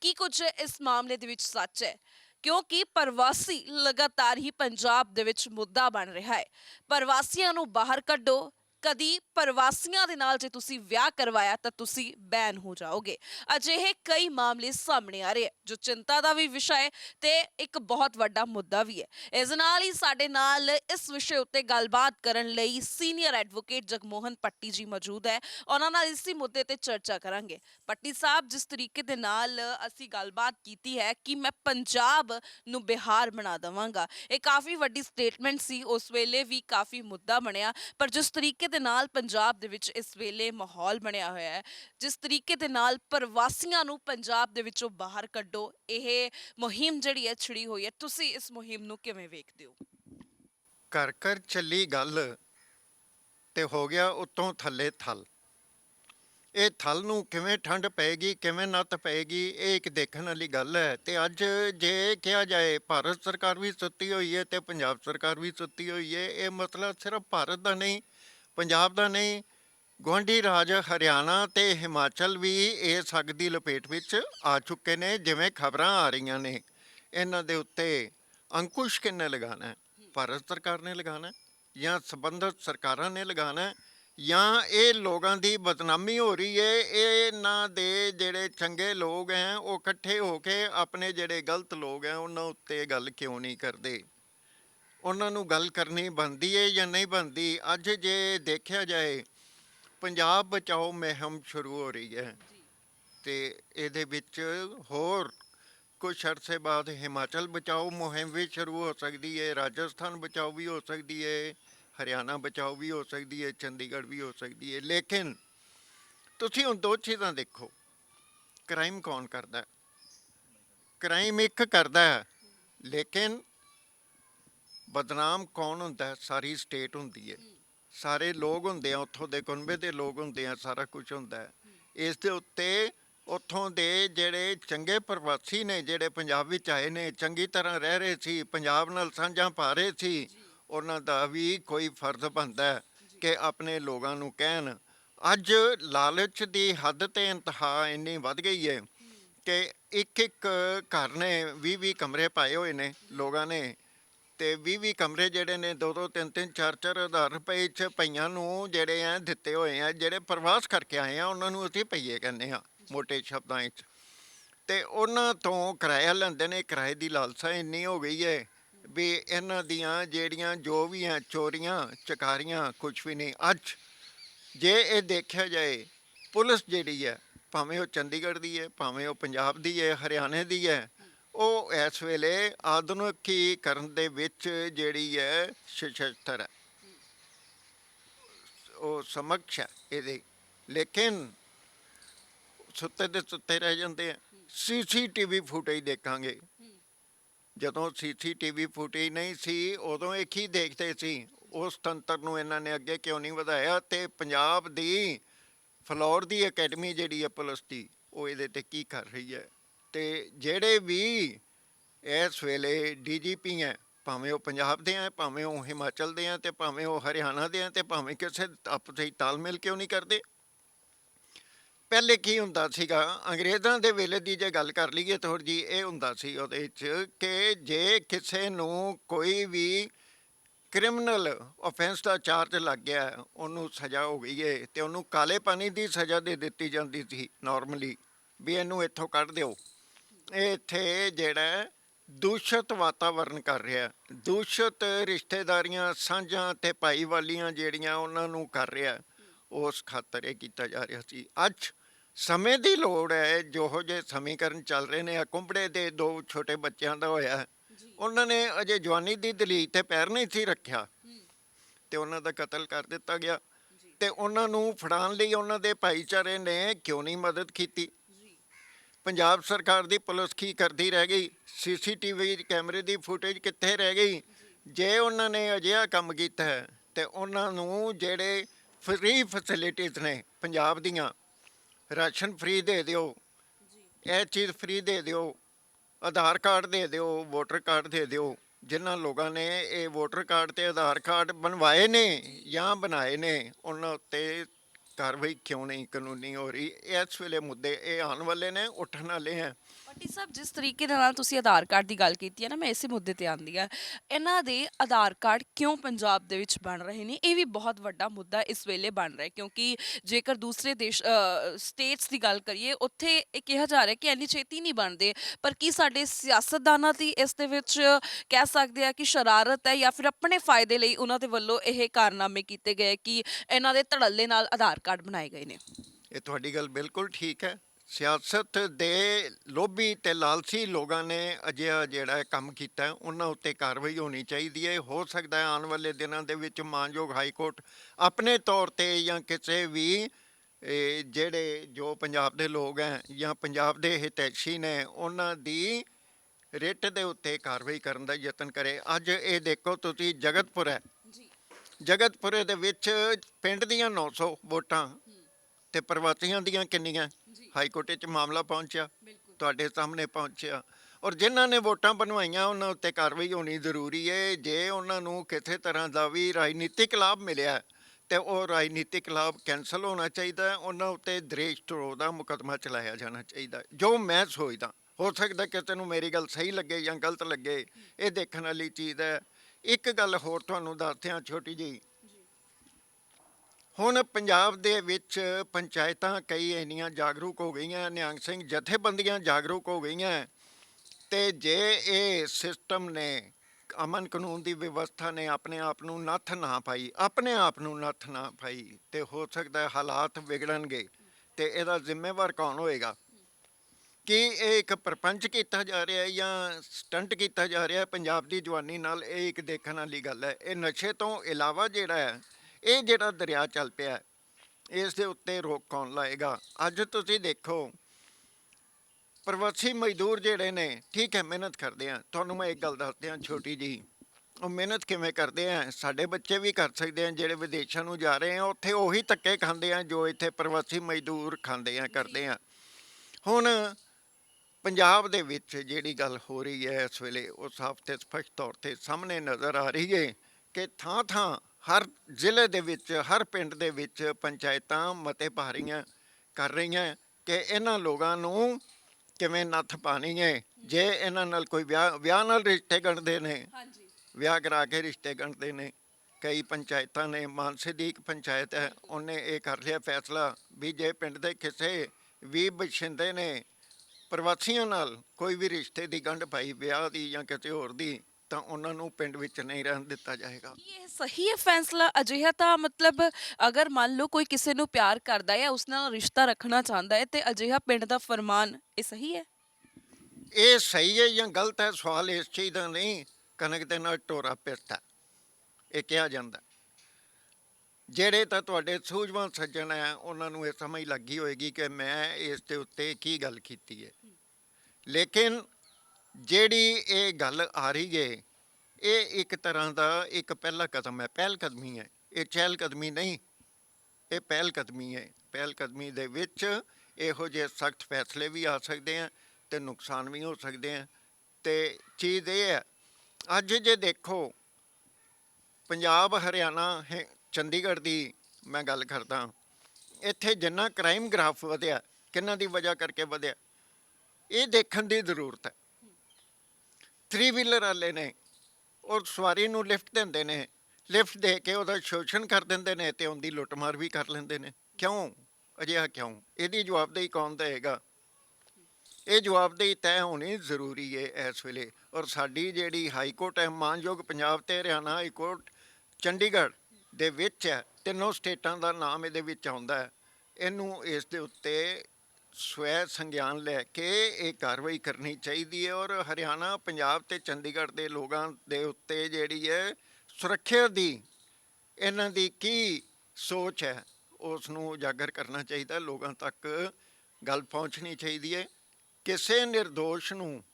ਕੀ ਕੁਝ ਇਸ ਮਾਮਲੇ ਦੇ ਵਿੱਚ ਸੱਚ ਹੈ? ਕਿਉਂਕਿ ਪ੍ਰਵਾਸੀ ਲਗਾਤਾਰ ਹੀ ਪੰਜਾਬ ਦੇ ਵਿੱਚ ਮੁੱਦਾ ਬਣ ਰਿਹਾ ਹੈ। ਪ੍ਰਵਾਸੀਆਂ ਨੂੰ ਬਾਹਰ ਕੱਢੋ ਕਦੀ ਪ੍ਰਵਾਸੀਆਂ ਦੇ ਨਾਲ ਜੇ ਤੁਸੀਂ ਵਿਆਹ ਕਰਵਾਇਆ ਤਾਂ ਤੁਸੀਂ ਬੈਨ ਹੋ ਜਾਓਗੇ। ਅਜਿਹੇ ਕਈ ਮਾਮਲੇ ਸਾਹਮਣੇ ਆ ਰਹੇ ਹੈ ਜੋ ਚਿੰਤਾ ਦਾ ਵੀ ਵਿਸ਼ਾ ਹੈ ਤੇ ਇੱਕ ਬਹੁਤ ਵੱਡਾ ਮੁੱਦਾ ਵੀ ਹੈ। ਇਸ ਨਾਲ ਹੀ ਸਾਡੇ ਨਾਲ ਇਸ ਵਿਸ਼ੇ ਉੱਤੇ ਗੱਲਬਾਤ ਕਰਨ ਲਈ ਸੀਨੀਅਰ ਐਡਵੋਕੇਟ ਜਗਮੋਹਨ ਪੱਟੀ ਜੀ ਮੌਜੂਦ ਹੈ। ਉਹਨਾਂ ਨਾਲ ਇਸੇ ਮੁੱਦੇ ਤੇ ਚਰਚਾ ਕਰਾਂਗੇ। ਪੱਟੀ ਸਾਹਿਬ, ਜਿਸ ਤਰੀਕੇ ਦੇ ਨਾਲ ਅਸੀਂ ਗੱਲਬਾਤ ਕੀਤੀ ਹੈ ਕਿ ਮੈਂ ਪੰਜਾਬ ਨੂੰ ਬਿਹਾਰ ਬਣਾ ਦੇਵਾਂਗਾ। ਇਹ ਕਾਫੀ ਵੱਡੀ ਸਟੇਟਮੈਂਟ ਸੀ, ਉਸ ਵੇਲੇ ਵੀ ਕਾਫੀ ਮੁੱਦਾ ਬਣਿਆ, ਪਰ ਜਿਸ ਤਰੀਕੇ ਦੇ ਨਾਲ ਪੰਜਾਬ ਦੇ ਵਿੱਚ ਇਸ ਵੇਲੇ ਮਾਹੌਲ ਬਣਿਆ ਹੋਇਆ ਹੈ। ਜਿਸ ਤਰੀਕੇ ਦੇ ਨਾਲ ਪ੍ਰਵਾਸੀਆਂ ਨੂੰ ਪੰਜਾਬ ਦੇ ਵਿੱਚੋਂ ਬਾਹਰ ਕੱਢੋ, ਇਹ ਮੁਹਿੰਮ ਜਿਹੜੀ ਹੈ ਛਿੜੀ ਹੋਈ ਹੈ। ਤੁਸੀਂ ਇਸ ਮੁਹਿੰਮ ਨੂੰ ਕਿਵੇਂ ਵੇਖਦੇ ਹੋ? ਘਰ ਘਰ ਚੱਲੀ ਗੱਲ ਤੇ ਹੋ ਗਿਆ ਉੱਤੋਂ ਥੱਲੇ ਥਲ। ਇਹ ਥਲ ਨੂੰ ਕਿਵੇਂ ਠੰਡ ਪਏਗੀ, ਕਿਵੇਂ ਨੱਤ ਪਏਗੀ, ਇਹ ਇੱਕ ਦੇਖਣ ਵਾਲੀ ਗੱਲ ਹੈ ਤੇ ਅੱਜ ਜੇ ਕਿਹਾ ਜਾਏ ਭਾਰਤ ਸਰਕਾਰ ਵੀ ਸੁੱਤੀ ਹੋਈ ਹੈ ਤੇ ਪੰਜਾਬ ਸਰਕਾਰ ਵੀ ਸੁੱਤੀ ਹੋਈ ਹੈ, ਇਹ ਮਤਲਬ ਸਿਰਫ ਭਾਰਤ ਦਾ ਨਹੀਂ ਪੰਜਾਬ ਦਾ ਨਹੀਂ, ਗੁਆਂਢੀ ਰਾਜ ਹਰਿਆਣਾ ਤੇ ਹਿਮਾਚਲ ਵੀ ਇਸ ਅੱਗ ਦੀ ਲਪੇਟ ਵਿੱਚ ਆ ਚੁੱਕੇ ਨੇ, ਜਿਵੇਂ ਖਬਰਾਂ ਆ ਰਹੀਆਂ ਨੇ। ਇਹਨਾਂ ਦੇ ਉੱਤੇ ਅੰਕੁਸ਼ ਕਿੰਨੇ ਲਗਾਣਾ ਹੈ? ਭਾਰਤ ਸਰਕਾਰ ਨੇ ਲਗਾਣਾ ਜਾਂ ਸੰਬੰਧਿਤ ਸਰਕਾਰਾਂ ਨੇ ਲਗਾਣਾ ਜਾਂ ਇਹ ਲੋਕਾਂ ਦੀ ਬਦਨਾਮੀ ਹੋ ਰਹੀ ਹੈ? ਇਹਨਾਂ ਦੇ ਜਿਹੜੇ ਚੰਗੇ ਲੋਕ ਹੈ, ਉਹ ਇਕੱਠੇ ਹੋ ਕੇ ਆਪਣੇ ਜਿਹੜੇ ਗਲਤ ਲੋਕ ਹੈ, ਉਹਨਾਂ ਉੱਤੇ ਗੱਲ ਕਿਉਂ ਨਹੀਂ ਕਰਦੇ? ਉਹਨਾਂ ਨੂੰ ਗੱਲ ਕਰਨੀ ਬਣਦੀ ਹੈ ਜਾਂ ਨਹੀਂ ਬਣਦੀ ਅੱਜ ਜੇ ਦੇਖਿਆ ਜਾਏ ਪੰਜਾਬ ਬਚਾਓ ਮੁਹਿੰਮ ਸ਼ੁਰੂ ਹੋ ਰਹੀ ਹੈ। ਤੇ ਇਹਦੇ ਵਿੱਚ ਹੋਰ ਕੁਝ ਅਰਸੇ ਬਾਅਦ ਹਿਮਾਚਲ ਬਚਾਓ ਮੁਹਿੰਮ ਵੀ ਸ਼ੁਰੂ ਹੋ ਸਕਦੀ ਹੈ ਰਾਜਸਥਾਨ ਬਚਾਓ ਵੀ ਹੋ ਸਕਦੀ ਹੈ ਹਰਿਆਣਾ ਬਚਾਓ ਵੀ ਹੋ ਸਕਦੀ ਹੈ ਚੰਡੀਗੜ੍ਹ ਵੀ ਹੋ ਸਕਦੀ ਹੈ ਲੇਕਿਨ ਤੁਸੀਂ ਹੁਣ ਦੋ ਚੀਜ਼ਾਂ ਦੇਖੋ। ਕ੍ਰਾਈਮ ਕੌਣ ਕਰਦਾ? ਹੈ ਕ੍ਰਾਈਮ ਇੱਕ ਕਰਦਾ ਹੈ ਲੇਕਿਨ ਬਦਨਾਮ ਕੌਣ ਹੁੰਦਾ ਸਾਰੀ ਸਟੇਟ ਹੁੰਦੀ ਹੈ। ਸਾਰੇ ਲੋਕ ਹੁੰਦੇ ਆ ਉੱਥੋਂ ਦੇ ਕੁਨਬੇ ਦੇ ਲੋਕ ਹੁੰਦੇ ਆ ਸਾਰਾ ਕੁਝ ਹੁੰਦਾ ਹੈ। ਇਸ ਦੇ ਉੱਤੇ ਉੱਥੋਂ ਦੇ ਜਿਹੜੇ ਚੰਗੇ ਪ੍ਰਵਾਸੀ ਨੇ ਜਿਹੜੇ ਪੰਜਾਬ ਵਿੱਚ ਆਏ ਨੇ ਚੰਗੀ ਤਰ੍ਹਾਂ ਰਹਿ ਰਹੇ ਸੀ ਪੰਜਾਬ ਨਾਲ ਸਾਂਝਾਂ ਪਾ ਰਹੇ ਸੀ ਉਹਨਾਂ ਦਾ ਵੀ ਕੋਈ ਫਰਜ਼ ਬਣਦਾ ਹੈ ਕਿ ਆਪਣੇ ਲੋਕਾਂ ਨੂੰ ਕਹਿਣ। ਅੱਜ ਲਾਲਚ ਦੀ ਹੱਦ ਤੇ ਇੰਤਹਾ ਇੰਨੀ ਵੱਧ ਗਈ ਹੈ ਕਿ ਇੱਕ ਇੱਕ ਘਰ ਨੇ 20 20 ਕਮਰੇ ਪਾਏ ਹੋਏ ਨੇ ਲੋਕਾਂ ਨੇ। ਤੇ 20 20 ਕਮਰੇ ਜਿਹੜੇ ਨੇ ਦੋ ਦੋ ਤਿੰਨ ਤਿੰਨ ਚਾਰ ਚਾਰ ਹਜ਼ਾਰ ਰੁਪਏ ਚ ਪਈਆਂ ਨੂੰ ਜਿਹੜੇ ਆ ਦਿੱਤੇ ਹੋਏ ਆ, ਜਿਹੜੇ ਪ੍ਰਵਾਸ ਕਰਕੇ ਆਏ ਆ, ਉਹਨਾਂ ਨੂੰ ਅਸੀਂ ਪਈਏ ਕਹਿੰਦੇ ਆ ਮੋٹے ਸ਼ਬਦਾਂ ਵਿੱਚ। ਤੇ ਉਹਨਾਂ ਤੋਂ ਕਿਰਾਇਆ ਲੈਂਦੇ ਨੇ, ਕਿਰਾਏ ਦੀ ਲਾਲਸਾ ਇੰਨੀ ਹੋ ਗਈ ਹੈ ਵੀ ਇਹਨਾਂ ਦੀਆਂ ਜਿਹੜੀਆਂ ਜੋ ਵੀ ਆ, ਚੋਰੀਆਂ, ਚਕਾਰੀਆਂ ਕੁਝ ਵੀ ਨਹੀਂ, ਅੱਜ ਜੇ ਇਹ ਦੇਖਿਆ ਜਾਏ, ਪੁਲਿਸ ਜਿਹੜੀ ਹੈ ਭਾਵੇਂ ਉਹ ਚੰਡੀਗੜ੍ਹ ਦੀ ਹੈ ਭਾਵੇਂ ਉਹ ਪੰਜਾਬ ਦੀ ਹੈ ਹਰਿਆਣੇ ਦੀ ਹੈ ਉਹ ਇਸ ਵੇਲੇ ਆਧੁਨਿਕੀਕਰਨ ਦੇ ਵਿੱਚ ਜਿਹੜੀ ਹੈ ਸਸ਼ਸਤਰ ਹੈ। ਉਹ ਸਮਕਸ਼ ਹੈ ਇਹਦੇ। ਲੇਕਿਨ ਸੁੱਤੇ ਦੇ ਸੁੱਤੇ ਰਹਿ ਜਾਂਦੇ ਆ। ਸੀਸੀਟੀਵੀ ਫੁਟੇਜ ਦੇਖਾਂਗੇ। ਜਦੋਂ ਸੀਸੀਟੀਵੀ ਫੁਟੇਜ ਨਹੀਂ ਸੀ, ਉਦੋਂ ਇੱਕ ਹੀ ਦੇਖਦੇ ਸੀ? ਉਸ ਤੰਤਰ ਨੂੰ ਇਹਨਾਂ ਨੇ ਅੱਗੇ ਕਿਉਂ ਨਹੀਂ ਵਧਾਇਆ? ਤੇ ਪੰਜਾਬ ਦੀ ਫਲੋਰ ਦੀ ਅਕੈਡਮੀ ਜਿਹੜੀ ਹੈ ਪੁਲਿਸ ਦੀ, ਉਹ ਇਹਦੇ ਤੇ ਕੀ ਕਰ ਰਹੀ ਹੈ? ਤੇ ਜਿਹੜੇ ਵੀ ਇਸ ਵੇਲੇ ਡੀਜੀਪੀ ਹੈ, ਭਾਵੇਂ ਉਹ ਪੰਜਾਬ ਦੇ ਆ ਭਾਵੇਂ ਉਹ ਹਿਮਾਚਲ ਦੇ ਆ ਤੇ ਭਾਵੇਂ ਉਹ ਹਰਿਆਣਾ ਦੇ ਆ ਤੇ ਭਾਵੇਂ ਕਿਸੇ ਆਪਸੀ ਤਾਲਮੇਲ ਕਿਉਂ ਨਹੀਂ ਕਰਦੇ? ਪਹਿਲੇ ਕੀ ਹੁੰਦਾ ਸੀਗਾ? ਅੰਗਰੇਜ਼ਾਂ ਦੇ ਵੇਲੇ ਦੀ ਜੇ ਗੱਲ ਕਰ ਲਈਏ ਥੋੜੀ ਜੀ ਇਹ ਹੁੰਦਾ ਸੀ ਉਹਦੇ ਵਿੱਚ ਕਿ ਜੇ ਕਿਸੇ ਨੂੰ ਕੋਈ ਵੀ ਕ੍ਰਿਮੀਨਲ ਆਫੈਂਸ ਦਾ ਚਾਰਜ ਲੱਗ ਗਿਆ, ਉਹਨੂੰ ਸਜ਼ਾ ਹੋ ਗਈ ਹੈ ਤੇ ਉਹਨੂੰ ਕਾਲੇ ਪਾਣੀ ਦੀ ਸਜ਼ਾ ਦੇ ਦਿੱਤੀ ਜਾਂਦੀ ਸੀ ਨਾਰਮਲੀ ਵੀ ਇਹਨੂੰ ਇੱਥੋਂ ਕੱਢ ਦਿਓ। ਇੱਥੇ ਜਿਹੜਾ ਦੂਸ਼ਿਤ ਵਾਤਾਵਰਣ ਕਰ ਰਿਹਾ। ਦੂਸ਼ਿਤ ਰਿਸ਼ਤੇਦਾਰੀਆਂ ਸਾਂਝਾਂ ਤੇ ਭਾਈਵਾਲੀਆਂ ਜਿਹੜੀਆਂ ਉਹਨਾਂ ਨੂੰ ਕਰ ਰਿਹਾ ਉਸ ਖਾਤਰ ਇਹ ਕੀਤਾ ਜਾ ਰਿਹਾ ਸੀ। ਅੱਜ ਸਮੇਂ ਦੀ ਲੋੜ ਹੈ ਜਿਹੋ ਜਿਹੇ ਸਮੀਕਰਨ ਚੱਲ ਰਹੇ ਨੇ ਆ ਕੁੰਬੜੇ ਦੇ ਦੋ ਛੋਟੇ ਬੱਚਿਆਂ ਦਾ ਹੋਇਆ। ਉਹਨਾਂ ਨੇ ਅਜੇ ਜਵਾਨੀ ਦੀ ਦਲੀਲ ਤੇ ਪੈਰ ਨਹੀਂ ਸੀ ਰੱਖਿਆ। ਤੇ ਉਹਨਾਂ ਦਾ ਕਤਲ ਕਰ ਦਿੱਤਾ ਗਿਆ। ਤੇ ਉਹਨਾਂ ਨੂੰ ਫੜਾਉਣ ਲਈ ਉਹਨਾਂ ਦੇ ਭਾਈਚਾਰੇ ਨੇ ਕਿਉਂ ਨਹੀਂ ਮਦਦ ਕੀਤੀ? ਪੰਜਾਬ ਸਰਕਾਰ ਦੀ ਪੁਲਿਸ ਕੀ ਕਰਦੀ ਰਹਿ ਗਈ। ਸੀਸੀਟੀਵੀ ਕੈਮਰੇ ਦੀ ਫੁਟੇਜ ਕਿੱਥੇ ਰਹਿ ਗਈ? ਜੇ ਉਹਨਾਂ ਨੇ ਅਜਿਹਾ ਕੰਮ ਕੀਤਾ ਹੈ, ਤੇ ਉਹਨਾਂ ਨੂੰ ਜਿਹੜੇ ਫ੍ਰੀ ਫੈਸਿਲਿਟੀਜ਼ ਨੇ ਪੰਜਾਬ ਦੀਆਂ, ਰਾਸ਼ਨ ਫ੍ਰੀ ਦੇ ਦਿਓ। ਇਹ ਚੀਜ਼ ਫ੍ਰੀ ਦੇ ਦਿਓ। ਆਧਾਰ ਕਾਰਡ ਦੇ ਦਿਓ, ਵੋਟਰ ਕਾਰਡ ਦੇ ਦਿਓ। ਜਿਨ੍ਹਾਂ ਲੋਕਾਂ ਨੇ ਇਹ ਵੋਟਰ ਕਾਰਡ ਤੇ ਆਧਾਰ ਕਾਰਡ ਬਣਵਾਏ ਨੇ ਜਾਂ ਬਣਾਏ ਨੇ, ਉਹਨਾਂ ਉੱਤੇ ਕਾਰਵਾਈ ਕਿਉਂ ਨਹੀਂ ਕਾਨੂੰਨੀ ਹੋ ਰਹੀ? ਇਸ ਵੇਲੇ ਮੁੱਦੇ ਇਹ ਆਉਣ ਵਾਲੇ ਨੇ, ਉੱਠਣ ਵਾਲੇ ਹੈ। ਪੱਟੀ ਸਾਹਿਬ, ਜਿਸ ਤਰੀਕੇ ਦੇ ਨਾਲ ਤੁਸੀਂ ਆਧਾਰ ਕਾਰਡ ਦੀ ਗੱਲ ਕੀਤੀ ਹੈ ਨਾ, ਮੈਂ ਇਸੇ ਮੁੱਦੇ ਤੇ ਆਂਦੀ ਆ ਇਹਨਾਂ ਦੇ ਆਧਾਰ ਕਾਰਡ ਕਿਉਂ ਪੰਜਾਬ ਦੇ ਵਿੱਚ ਬਣ ਰਹੇ ਨੇ? ਇਹ ਵੀ ਬਹੁਤ ਵੱਡਾ ਮੁੱਦਾ ਇਸ ਵੇਲੇ ਬਣ ਰਿਹਾ ਹੈ, ਕਿਉਂਕਿ ਜੇਕਰ ਦੂਸਰੇ ਦੇਸ਼ ਸਟੇਟਸ ਦੀ ਗੱਲ ਕਰੀਏ, ਉੱਥੇ ਇਹ ਕਿਹਾ ਜਾ ਰਿਹਾ ਕਿ ਇੰਨੀ ਛੇਤੀ ਨਹੀਂ ਬਣਦੇ। ਪਰ ਕੀ ਸਾਡੇ ਸਿਆਸਤਦਾਨਾਂ ਦੀ ਇਸ ਦੇ ਵਿੱਚ ਕਹਿ ਸਕਦੇ ਆ ਕਿ ਸ਼ਰਾਰਤ ਹੈ ਜਾਂ ਫਿਰ ਆਪਣੇ ਫਾਇਦੇ ਲਈ ਉਹਨਾਂ ਦੇ ਵੱਲੋਂ ਇਹ ਕਾਰਨਾਮੇ ਕੀਤੇ ਗਏ ਕਿ ਇਹਨਾਂ ਦੇ ਧੜੱਲੇ ਨਾਲ ਆਧਾਰ ਕਾਰਡ ਬਣਾਏ ਗਏ ਨੇ? ਇਹ ਤੁਹਾਡੀ ਗੱਲ ਬਿਲਕੁਲ ਠੀਕ ਹੈ। ਸਿਆਸਤ ਦੇ ਲੋਭੀ ਤੇ ਲਾਲਸੀ ਲੋਕਾਂ ਨੇ ਅਜਿਹਾ ਜਿਹੜਾ ਕੰਮ ਕੀਤਾ ਉਹਨਾਂ ਉੱਤੇ ਕਾਰਵਾਈ ਹੋਣੀ ਚਾਹੀਦੀ ਹੈ। ਹੋ ਸਕਦਾ ਹੈ ਆਉਣ ਵਾਲੇ ਦਿਨਾਂ ਦੇ ਵਿੱਚ ਮਾਨਯੋਗ ਹਾਈ ਕੋਰਟ ਆਪਣੇ ਤੌਰ ਤੇ ਜਾਂ ਕਿਸੇ ਵੀ ਜਿਹੜੇ ਜੋ ਪੰਜਾਬ ਦੇ ਲੋਕ ਹੈ ਜਾਂ ਪੰਜਾਬ ਦੇ ਹਿਤੈਸ਼ੀ ਨੇ ਉਹਨਾਂ ਦੀ ਰਿਟ ਦੇ ਉੱਤੇ ਕਾਰਵਾਈ ਕਰਨ ਦਾ ਯਤਨ ਕਰੇ। ਅੱਜ ਇਹ ਦੇਖੋ ਤੁਸੀਂ ਜਗਤਪੁਰ ਹੈ। ਜੀ। ਜਗਤਪੁਰੇ ਦੇ ਵਿੱਚ ਪਿੰਡ ਦੀਆਂ 900 ਵੋਟਾਂ ਤੇ ਪ੍ਰਵਾਸੀਆਂ ਦੀਆਂ ਕਿੰਨੀਆਂ ਹਾਈ ਕੋਰਟ 'ਚ ਮਾਮਲਾ ਪਹੁੰਚਿਆ ਤੁਹਾਡੇ ਸਾਹਮਣੇ ਪਹੁੰਚਿਆ। ਔਰ ਜਿਨ੍ਹਾਂ ਨੇ ਵੋਟਾਂ ਬਣਵਾਈਆਂ ਉਹਨਾਂ ਉੱਤੇ ਕਾਰਵਾਈ ਹੋਣੀ ਜ਼ਰੂਰੀ ਹੈ ਜੇ ਉਹਨਾਂ ਨੂੰ ਕਿਸੇ ਤਰ੍ਹਾਂ ਦਾ ਵੀ ਰਾਜਨੀਤਿਕ ਲਾਭ ਮਿਲਿਆ ਤੇ ਉਹ ਰਾਜਨੀਤਿਕ ਲਾਭ ਕੈਨਸਲ ਹੋਣਾ ਚਾਹੀਦਾ ਹੈ। ਉਹਨਾਂ ਉੱਤੇ ਦਰੇਸ਼ ਧਰੋਹ ਦਾ ਮੁਕੱਦਮਾ ਚਲਾਇਆ ਜਾਣਾ ਚਾਹੀਦਾ। ਜੋ ਮੈਂ ਸੋਚਦਾ ਹੋ ਸਕਦਾ ਕਿਸੇ ਨੂੰ ਮੇਰੀ ਗੱਲ ਸਹੀ ਲੱਗੇ ਜਾਂ ਗਲਤ ਲੱਗੇ ਇਹ ਦੇਖਣ ਵਾਲੀ ਚੀਜ਼ ਹੈ। ਇੱਕ ਗੱਲ ਹੋਰ ਤੁਹਾਨੂੰ ਦੱਸਦੇ ਹਾਂ ਛੋਟੀ ਜੀ ਹੁਣ ਪੰਜਾਬ ਦੇ ਵਿੱਚ ਪੰਚਾਇਤਾਂ ਕਈ ਇੰਨੀਆਂ ਜਾਗਰੂਕ ਹੋ ਗਈਆਂ, ਨਿਹੰਗ ਸਿੰਘ ਜਥੇਬੰਦੀਆਂ ਜਾਗਰੂਕ ਹੋ ਗਈਆਂ ਤੇ ਜੇ ਇਹ ਸਿਸਟਮ ਨੇ ਅਮਨ ਕਾਨੂੰਨ ਦੀ ਵਿਵਸਥਾ ਨੇ ਆਪਣੇ ਆਪ ਨੂੰ ਨੱਥ ਨਾ ਪਾਈ, ਆਪਣੇ ਆਪ ਨੂੰ ਨੱਥ ਨਾ ਪਾਈ, ਤੇ ਹੋ ਸਕਦਾ ਹਾਲਾਤ ਵਿਗੜਨਗੇ ਤੇ ਇਹਦਾ ਜ਼ਿੰਮੇਵਾਰ ਕੌਣ ਹੋਏਗਾ? ਕਿ ਇਹ ਇੱਕ ਪ੍ਰਪੰਚ ਕੀਤਾ ਜਾ ਰਿਹਾ ਹੈ ਜਾਂ ਸਟੰਟ ਕੀਤਾ ਜਾ ਰਿਹਾ ਹੈ? ਪੰਜਾਬ ਦੀ ਜਵਾਨੀ ਨਾਲ ਇਹ ਇੱਕ ਦੇਖਣ ਵਾਲੀ ਗੱਲ ਹੈ। ਇਹ ਨਸ਼ੇ ਤੋਂ ਇਲਾਵਾ ਜਿਹੜਾ ਹੈ ਇਹ ਜਿਹੜਾ ਦਰਿਆ ਚੱਲ ਪਿਆ ਇਸ ਦੇ ਉੱਤੇ ਰੋਕ ਕੌਣ ਲਾਏਗਾ? ਅੱਜ ਤੁਸੀਂ ਦੇਖੋ, ਪ੍ਰਵਾਸੀ ਮਜ਼ਦੂਰ ਜਿਹੜੇ ਨੇ, ਠੀਕ ਹੈ, ਮਿਹਨਤ ਕਰਦੇ ਆ। ਤੁਹਾਨੂੰ ਮੈਂ ਇੱਕ ਗੱਲ ਦੱਸਦੇ ਆ ਛੋਟੀ ਜੀ ਉਹ ਮਿਹਨਤ ਕਿਵੇਂ ਕਰਦੇ ਆ? ਸਾਡੇ ਬੱਚੇ ਵੀ ਕਰ ਸਕਦੇ ਆ, ਜਿਹੜੇ ਵਿਦੇਸ਼ਾਂ ਨੂੰ ਜਾ ਰਹੇ ਆ, ਉੱਥੇ ਉਹੀ ਧੱਕੇ ਖਾਂਦੇ ਆ, ਜੋ ਇੱਥੇ ਪ੍ਰਵਾਸੀ ਮਜ਼ਦੂਰ ਖਾਂਦੇ ਆ, ਕਰਦੇ ਆ। ਹੁਣ ਪੰਜਾਬ ਦੇ ਵਿੱਚ ਜਿਹੜੀ ਗੱਲ ਹੋ ਰਹੀ ਹੈ ਇਸ ਵੇਲੇ, ਉਹ ਸਾਫ਼ ਤੇ ਸਪਸ਼ਟ ਤੌਰ ਤੇ ਸਾਹਮਣੇ ਨਜ਼ਰ ਆ ਰਹੀ ਹੈ ਕਿ ਥਾਂ ਥਾਂ ਹਰ ਜ਼ਿਲ੍ਹੇ ਦੇ ਵਿੱਚ ਹਰ ਪਿੰਡ ਦੇ ਵਿੱਚ ਪੰਚਾਇਤਾਂ ਮਤੇ ਪਾ ਰਹੀਆਂ ਕਰ ਰਹੀਆਂ ਕਿ ਇਹਨਾਂ ਲੋਕਾਂ ਨੂੰ ਕਿਵੇਂ ਨੱਥ ਪਾਣੀ ਹੈ। ਜੇ ਇਹਨਾਂ ਨਾਲ ਕੋਈ ਵਿਆਹ ਵਿਆਹ ਨਾਲ ਰਿਸ਼ਤੇ ਗਣਦੇ ਨੇ ਹਾਂਜੀ। ਵਿਆਹ ਕਰਾ ਕੇ ਰਿਸ਼ਤੇ ਗਣਦੇ ਨੇ ਕਈ ਪੰਚਾਇਤਾਂ ਨੇ ਮਾਨਸੇ ਦੀ ਇੱਕ ਪੰਚਾਇਤ ਹੈ ਉਹਨੇ ਇਹ ਕਰ ਲਿਆ ਫੈਸਲਾ ਵੀ ਜੇ ਪਿੰਡ ਦੇ ਕਿਸੇ ਵੀ ਬਸ਼ਿੰਦੇ ਨੇ ਪ੍ਰਵਾਸੀਆਂ ਨਾਲ ਕੋਈ ਵੀ ਰਿਸ਼ਤੇ ਦੀ ਗੰਢ ਪਾਈ ਵਿਆਹ ਦੀ ਜਾਂ ਕਿਸੇ ਹੋਰ ਦੀ ਤਾਂ ਉਹਨਾਂ ਨੂੰ ਪਿੰਡ ਵਿੱਚ ਨਹੀਂ ਰਹਿਣ ਦਿੱਤਾ ਜਾਏਗਾ। ਇਹ ਸਹੀ ਹੈ ਫੈਸਲਾ? ਅਜਿਹਾ ਤਾਂ ਮਤਲਬ ਅਗਰ ਮੰਨ ਲਓ ਕੋਈ ਕਿਸੇ ਨੂੰ ਪਿਆਰ ਕਰਦਾ ਹੈ ਉਸ ਨਾਲ ਰਿਸ਼ਤਾ ਰੱਖਣਾ ਚਾਹੁੰਦਾ ਹੈ ਤੇ ਅਜਿਹਾ ਪਿੰਡ ਦਾ ਫਰਮਾਨ ਇਹ ਸਹੀ ਹੈ? ਇਹ ਸਹੀ ਹੈ ਜਾਂ ਗਲਤ ਹੈ? ਸਵਾਲ ਇਸ ਚੀਜ਼ ਦਾ ਨਹੀਂ ਕਣਕ ਦੇ ਨਾਲ ਟੋਰਾ ਪਿਸਤਾ ਇਹ ਕਿਹਾ ਜਾਂਦਾ ਜਿਹੜੇ ਤਾਂ ਤੁਹਾਡੇ ਸੂਝਵਾਨ ਸੱਜਣ ਹੈ ਉਹਨਾਂ ਨੂੰ ਇਹ ਸਮਝ ਲੱਗੀ ਹੋਏਗੀ ਕਿ ਮੈਂ ਇਸ ਦੇ ਉੱਤੇ ਕੀ ਗੱਲ ਕੀਤੀ ਹੈ। ਲੇਕਿਨ ਜਿਹੜੀ ਇਹ ਗੱਲ ਆ ਰਹੀ ਹੈ ਇਹ ਇੱਕ ਤਰ੍ਹਾਂ ਦਾ ਇੱਕ ਪਹਿਲਾ ਕਦਮ ਹੈ ਪਹਿਲ ਕਦਮੀ ਹੈ। ਇਹ ਚਹਿਲ ਕਦਮੀ ਨਹੀਂ, ਇਹ ਪਹਿਲ ਕਦਮੀ ਹੈ। ਪਹਿਲ ਕਦਮੀ ਦੇ ਵਿੱਚ ਇਹੋ ਜਿਹੇ ਸਖਤ ਫੈਸਲੇ ਵੀ ਆ ਸਕਦੇ ਆ ਤੇ ਨੁਕਸਾਨ ਵੀ ਹੋ ਸਕਦੇ ਆ। ਤੇ ਚੀਜ਼ ਇਹ ਹੈ, ਅੱਜ ਜੇ ਦੇਖੋ, ਪੰਜਾਬ, ਹਰਿਆਣਾ, ਹੈ, ਚੰਡੀਗੜ੍ਹ ਦੀ ਮੈਂ ਗੱਲ ਕਰਦਾ ਇੱਥੇ ਜਿੰਨਾ ਕ੍ਰਾਈਮ ਗ੍ਰਾਫ ਵਧਿਆ, ਕਿੰਨਾਂ ਦੀ ਵਜ੍ਹਾ ਕਰਕੇ ਵਧਿਆ, ਇਹ ਦੇਖਣ ਦੀ ਜ਼ਰੂਰਤ ਹੈ। 3 ਵੀਲਰ ਵਾਲੇ ਨੇ, ਉਹ ਸਵਾਰੀ ਨੂੰ ਲਿਫਟ ਦਿੰਦੇ ਨੇ ਲਿਫਟ ਦੇ ਕੇ ਉਹਦਾ ਸ਼ੋਸ਼ਣ ਕਰ ਦਿੰਦੇ ਨੇ ਤੇ ਉਹਦੀ ਲੁੱਟਮਾਰ ਵੀ ਕਰ ਲੈਂਦੇ ਨੇ। ਕਿਉਂ? ਅਜਿਹਾ ਕਿਉਂ? ਇਹਦੀ ਜਵਾਬਦੇਹੀ ਕੌਣ ਦੇਗਾ ਇਹ ਜਵਾਬਦੇਹੀ ਤੈਅ ਹੋਣੀ ਜ਼ਰੂਰੀ ਹੈ ਇਸ ਵੇਲੇ। ਔਰ ਸਾਡੀ ਜਿਹੜੀ ਹਾਈ ਕੋਰਟ ਹੈ, ਮਾਨਯੋਗ ਪੰਜਾਬ ਤੇ ਹਰਿਆਣਾ ਹਾਈ ਕੋਰਟ ਚੰਡੀਗੜ੍ਹ ਦੇ ਵਿੱਚ ਹੈ, ਤਿੰਨੋਂ ਸਟੇਟਾਂ ਦਾ ਨਾਮ ਇਹਦੇ ਵਿੱਚ ਆਉਂਦਾ ਹੈ। ਇਹਨੂੰ ਇਸ ਦੇ ਉੱਤੇ ਸਵੈ ਸੰਗਿਆਨ ਲੈ ਕੇ ਇਹ ਕਾਰਵਾਈ ਕਰਨੀ ਚਾਹੀਦੀ ਹੈ ਔਰ ਹਰਿਆਣਾ, ਪੰਜਾਬ ਤੇ ਚੰਡੀਗੜ੍ਹ ਦੇ ਲੋਕਾਂ ਦੇ ਉੱਤੇ ਜਿਹੜੀ ਹੈ ਸੁਰੱਖਿਆ ਦੀ ਇਹਨਾਂ ਦੀ ਕੀ ਸੋਚ ਹੈ ਉਸ ਨੂੰ ਉਜਾਗਰ ਕਰਨਾ ਚਾਹੀਦਾ ਲੋਕਾਂ ਤੱਕ ਗੱਲ ਪਹੁੰਚਣੀ ਚਾਹੀਦੀ ਹੈ। ਕਿਸੇ ਨਿਰਦੋਸ਼ ਨੂੰ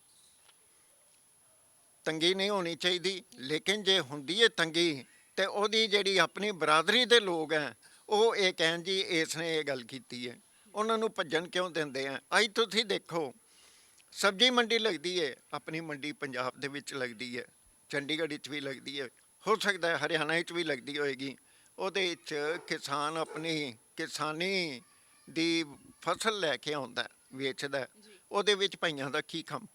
ਤੰਗੀ ਨਹੀਂ ਹੋਣੀ ਚਾਹੀਦੀ, ਲੇਕਿਨ ਜੇ ਹੁੰਦੀ ਹੈ ਤੰਗੀ ਤੇ ਉਹਦੀ ਜਿਹੜੀ ਆਪਣੀ ਬਰਾਦਰੀ ਦੇ ਲੋਕ ਹੈ, ਉਹ ਇਹ ਕਹਿਣ ਜੀ, ਇਸ ਨੇ ਇਹ ਗੱਲ ਕੀਤੀ ਹੈ। ਉਹਨਾਂ ਨੂੰ ਭੱਜਣ ਕਿਉਂ ਦਿੰਦੇ ਆ? ਅੱਜ ਤੁਸੀਂ ਦੇਖੋ ਸਬਜ਼ੀ ਮੰਡੀ ਲੱਗਦੀ ਹੈ ਆਪਣੀ ਮੰਡੀ ਪੰਜਾਬ ਦੇ ਵਿੱਚ ਲੱਗਦੀ ਹੈ ਚੰਡੀਗੜ੍ਹ ਵਿੱਚ ਵੀ ਲੱਗਦੀ ਹੈ ਹੋ ਸਕਦਾ ਹੈ ਹਰਿਆਣਾ ਵਿੱਚ ਵੀ ਲੱਗਦੀ ਹੋਏਗੀ। ਉਹਦੇ ਵਿੱਚ ਕਿਸਾਨ ਆਪਣੀ ਕਿਸਾਨੀ ਦੀ ਫਸਲ ਲੈ ਕੇ ਆਉਂਦਾ ਵੇਚਦਾ। ਉਹਦੇ ਵਿੱਚ ਭਾਈਆਂ ਦਾ ਕੀ ਕੰਮ?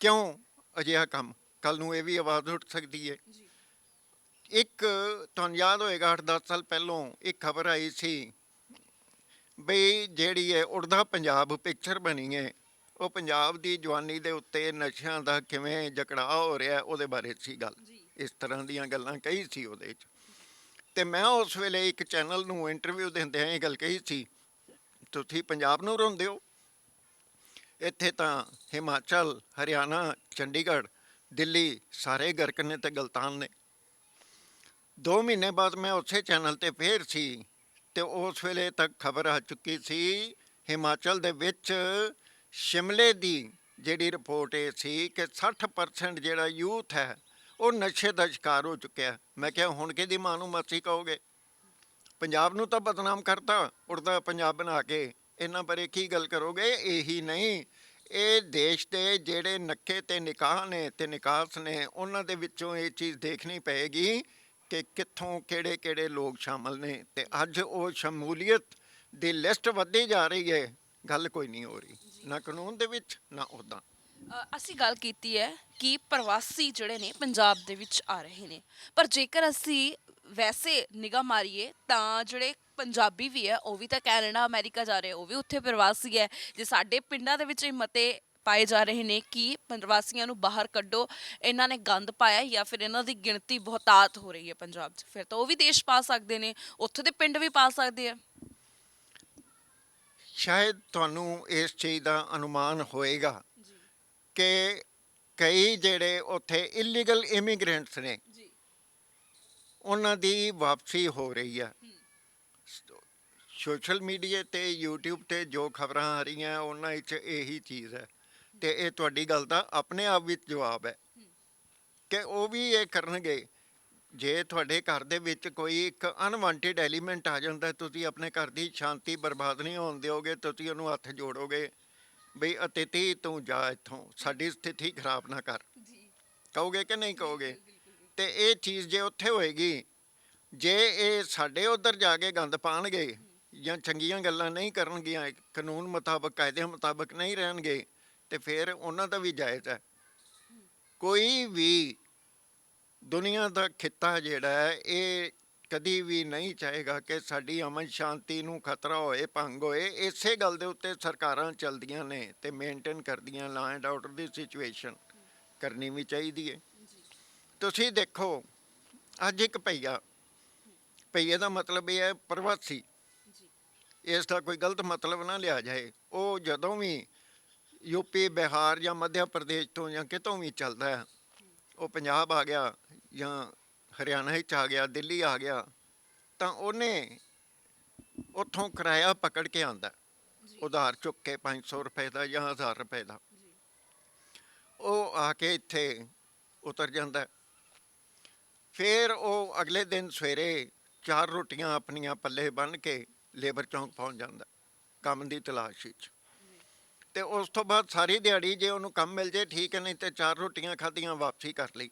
ਕਿਉਂ ਅਜਿਹਾ ਕੰਮ? ਕੱਲ ਨੂੰ ਇਹ ਵੀ ਆਵਾਜ਼ ਉੱਠ ਸਕਦੀ ਹੈ ਇੱਕ ਤੁਹਾਨੂੰ ਯਾਦ ਹੋਏਗਾ 8-10 ਸਾਲ ਪਹਿਲੋਂ ਇੱਕ ਖਬਰ ਆਈ ਸੀ ਬਈ ਜਿਹੜੀ ਹੈ ਉੜਦਾ ਪੰਜਾਬ ਪਿਕਚਰ ਬਣੀ ਹੈ ਉਹ ਪੰਜਾਬ ਦੀ ਜਵਾਨੀ ਦੇ ਉੱਤੇ ਨਸ਼ਿਆਂ ਦਾ ਕਿਵੇਂ ਜਕੜਾਅ ਹੋ ਰਿਹਾ ਉਹਦੇ ਬਾਰੇ ਸੀ ਗੱਲ। ਇਸ ਤਰ੍ਹਾਂ ਦੀਆਂ ਗੱਲਾਂ ਕਹੀ ਸੀ ਉਹਦੇ ਵਿੱਚ ਤੇ ਮੈਂ ਉਸ ਵੇਲੇ ਇੱਕ ਚੈਨਲ ਨੂੰ ਇੰਟਰਵਿਊ ਦਿੰਦਿਆਂ ਇਹ ਗੱਲ ਕਹੀ ਸੀ ਤੁਸੀਂ ਪੰਜਾਬ ਨੂੰ ਰੋਂਦੇ ਹੋ? ਇੱਥੇ ਤਾਂ ਹਿਮਾਚਲ ਹਰਿਆਣਾ ਚੰਡੀਗੜ੍ਹ ਦਿੱਲੀ ਸਾਰੇ ਗਰਕ ਨੇ ਤੇ ਗਲਤਾਨ ਨੇ। 2 ਮਹੀਨੇ ਬਾਅਦ ਮੈਂ ਉਸੇ ਚੈਨਲ ਤੇ ਫੇਰ ਸੀ ਤੇ ਉਸ ਵੇਲੇ ਤੱਕ ਖਬਰ ਆ ਚੁੱਕੀ ਸੀ, ਹਿਮਾਚਲ ਦੇ ਵਿੱਚ ਸ਼ਿਮਲੇ ਦੀ ਜਿਹੜੀ ਰਿਪੋਰਟ ਇਹ ਸੀ ਕਿ 60% ਜਿਹੜਾ ਯੂਥ ਹੈ, ਉਹ ਨਸ਼ੇ ਦਾ ਸ਼ਿਕਾਰ ਹੋ ਚੁੱਕਿਆ। ਮੈਂ ਕਿਹਾ, ਹੁਣ ਕਿਹਦੀ ਮਾਂ ਨੂੰ ਮਾਸੀ ਕਹੋਗੇ? ਪੰਜਾਬ ਨੂੰ ਤਾਂ ਬਦਨਾਮ ਕਰਤਾ, ਉੜਦਾ ਪੰਜਾਬ ਬਣਾ ਕੇ। ਇਹਨਾਂ ਬਾਰੇ ਕੀ ਗੱਲ ਕਰੋਗੇ? ਇਹੀ ਨਹੀਂ। ਇਹ ਦੇਸ਼ ਦੇ ਜਿਹੜੇ ਨੱਕੇ ਤੇ ਨਿਕਾਹ ਨੇ ਤੇ ਨਿਕਾਸ ਨੇ, ਉਹਨਾਂ ਦੇ ਵਿੱਚੋਂ ਇਹ ਚੀਜ਼ ਦੇਖਣੀ ਪਏਗੀ ਕਿ ਕਿੱਥੋਂ ਕਿਹੜੇ ਕਿਹੜੇ ਲੋਕ ਸ਼ਾਮਲ ਨੇ ਤੇ ਅੱਜ ਉਹ ਸ਼ਮੂਲੀਅਤ ਦੀ ਲਿਸਟ ਵੱਧਦੀ ਜਾ ਰਹੀ ਹੈ। ਗੱਲ ਕੋਈ ਨਹੀਂ ਹੋ ਰਹੀ ਨਾ ਕਾਨੂੰਨ ਦੇ ਵਿੱਚ ਨਾ ਉਦਾਂ ਅ, ਅਸੀਂ ਗੱਲ ਕੀਤੀ ਹੈ ਕਿ ਪ੍ਰਵਾਸੀ ਜਿਹੜੇ ਨੇ ਪੰਜਾਬ ਦੇ ਵਿੱਚ ਆ ਰਹੇ ਨੇ। ਪਰ ਜੇਕਰ ਅਸੀਂ ਵੈਸੇ ਨਿਗਾਹ ਮਾਰੀਏ ਤਾਂ ਜਿਹੜੇ ਪੰਜਾਬੀ ਵੀ ਹੈ ਉਹ ਵੀ ਤਾਂ ਕੈਨੇਡਾ ਅਮਰੀਕਾ ਜਾ ਰਹੇ ਉਹ ਵੀ ਉੱਥੇ ਪ੍ਰਵਾਸੀ ਹੈ। ਜੇ ਸਾਡੇ ਪਿੰਡਾਂ ਦੇ ਵਿੱਚ ਇਹ ਮਤੇ ਪਾਏ ਜਾ ਰਹੇ ਨੇ ਕਿ ਪ੍ਰਵਾਸੀਆਂ ਨੂੰ ਬਾਹਰ ਕੱਢੋ ਇਹਨਾਂ ਨੇ ਗੰਦ ਪਾਇਆ ਜਾਂ ਫਿਰ ਇਹਨਾਂ ਦੀ ਗਿਣਤੀ ਬਹੁਤਾਤ ਹੋ ਰਹੀ ਹੈ ਪੰਜਾਬ 'ਚ। ਫਿਰ ਤਾਂ ਉਹ ਵੀ ਦੇਸ਼ ਪਾ ਸਕਦੇ ਨੇ ਉੱਥੇ ਦੇ ਪਿੰਡ ਵੀ ਪਾ ਸਕਦੇ ਆ। ਸ਼ਾਇਦ ਤੁਹਾਨੂੰ ਇਸ ਚੀਜ਼ ਦਾ ਅਨੁਮਾਨ ਹੋਏਗਾ ਕਿ ਕਈ ਜਿਹੜੇ ਉੱਥੇ ਇਲੀਗਲ ਇਮੀਗ੍ਰੈਂਟਸ ਨੇ ਜੀ। ਉਹਨਾਂ ਦੀ ਵਾਪਸੀ ਹੋ ਰਹੀ ਆ। ਸੋਸ਼ਲ ਮੀਡੀਆ ਤੇ YouTube ਤੇ ਜੋ ਖਬਰਾਂ ਆ ਰਹੀਆਂ ਉਹਨਾਂ ਵਿੱਚ ਇਹੀ ਚੀਜ਼ ਹੈ। ਤੇ ਇਹ ਤੁਹਾਡੀ ਗੱਲ ਦਾ ਆਪਣੇ ਆਪ ਵਿੱਚ ਜਵਾਬ ਹੈ। ਕਿ ਉਹ ਵੀ ਇਹ ਕਰਨਗੇ। ਜੇ ਤੁਹਾਡੇ ਘਰ ਦੇ ਵਿੱਚ ਕੋਈ ਇੱਕ ਅਨਵਾਂਟਿਡ ਐਲੀਮੈਂਟ ਆ ਜਾਂਦਾ ਤੁਸੀਂ ਆਪਣੇ ਘਰ ਦੀ ਸ਼ਾਂਤੀ ਬਰਬਾਦ ਨਹੀਂ ਹੋਣ ਦਿਓਗੇ ਤੁਸੀਂ ਉਹਨੂੰ ਹੱਥ ਜੋੜੋਗੇ ਬਈ ਅਤਿਥੀ ਤੂੰ ਜਾ ਇੱਥੋਂ ਸਾਡੀ ਸਥਿਤੀ ਖਰਾਬ ਨਾ ਕਰ। ਜੀ। ਕਹੋਗੇ ਕਿ ਨਹੀਂ ਕਹੋਗੇ? ਤੇ ਇਹ ਚੀਜ਼ ਜੇ ਉੱਥੇ ਹੋਏਗੀ ਜੇ ਇਹ ਸਾਡੇ ਉਧਰ ਜਾ ਕੇ ਗੰਦ ਪਾਣਗੇ ਜਾਂ ਚੰਗੀਆਂ ਗੱਲਾਂ ਨਹੀਂ ਕਰਨਗੀਆਂ ਕਾਨੂੰਨ ਮੁਤਾਬਕ ਕਾਇਦੇ ਮੁਤਾਬਕ ਨਹੀਂ ਰਹਿਣਗੇ ਤੇ ਫਿਰ ਉਹਨਾਂ ਦਾ ਵੀ ਜਾਇਜ਼ ਹੈ। ਕੋਈ ਵੀ ਦੁਨੀਆ ਦਾ ਖਿੱਤਾ ਜਿਹੜਾ ਹੈ ਇਹ ਕਦੀ ਵੀ ਨਹੀਂ ਚਾਹੇਗਾ ਕਿ ਸਾਡੀ ਅਮਨ ਸ਼ਾਂਤੀ ਨੂੰ ਖਤਰਾ ਹੋਏ ਭੰਗ ਹੋਏ। ਇਸੇ ਗੱਲ ਦੇ ਉੱਤੇ ਸਰਕਾਰਾਂ ਚਲਦੀਆਂ ਨੇ ਤੇ ਮੇਨਟੇਨ ਕਰਦੀਆਂ law and order the situation ਕਰਨੀ ਵੀ ਚਾਹੀਦੀ ਹੈ। ਤੁਸੀਂ ਦੇਖੋ ਅੱਜ ਇੱਕ ਭਈਆ ਭਈਏ ਦਾ ਮਤਲਬ ਇਹ ਹੈ ਪ੍ਰਵਾਸੀ। ਇਸ ਦਾ ਕੋਈ ਗਲਤ ਮਤਲਬ ਨਾ ਲਿਆ ਜਾਏ। ਉਹ ਜਦੋਂ ਵੀ ਯੂਪੀ ਬਿਹਾਰ ਜਾਂ ਮੱਧ ਪ੍ਰਦੇਸ਼ ਤੋਂ ਜਾਂ ਕਿਤੋਂ ਵੀ ਚੱਲਦਾ ਹੈ ਉਹ ਪੰਜਾਬ ਆ ਗਿਆ ਜਾਂ ਹਰਿਆਣਾ ਵਿੱਚ ਆ ਗਿਆ ਦਿੱਲੀ ਆ ਗਿਆ ਤਾਂ ਉਹਨੇ ਉੱਥੋਂ ਕਿਰਾਇਆ ਪਕੜ ਕੇ ਆਂਦਾ ਉਧਾਰ ਚੁੱਕ ਕੇ 500 ਰੁਪਏ ਦਾ ਜਾਂ 1000 ਰੁਪਏ ਦਾ। ਉਹ ਆ ਕੇ ਇੱਥੇ ਉਤਰ ਜਾਂਦਾ। ਫਿਰ ਉਹ ਅਗਲੇ ਦਿਨ ਸਵੇਰੇ ਚਾਰ ਰੋਟੀਆਂ ਆਪਣੀਆਂ ਪੱਲੇ ਬੰਨ ਕੇ ਲੇਬਰ ਚੌਂਕ ਪਹੁੰਚ ਜਾਂਦਾ ਕੰਮ ਦੀ ਤਲਾਸ਼ ਵਿੱਚ। ਤੇ ਉਸ ਤੋਂ ਬਾਅਦ ਸਾਰੀ ਦਿਹਾੜੀ ਜੇ ਉਹਨੂੰ ਕੰਮ ਮਿਲ ਜੇ, ਠੀਕ ਹੈ, ਨਹੀਂ ਤੇ ਚਾਰ ਰੋਟੀਆਂ ਖਾਧੀਆਂ, ਵਾਪਸੀ ਕਰ ਲਈ।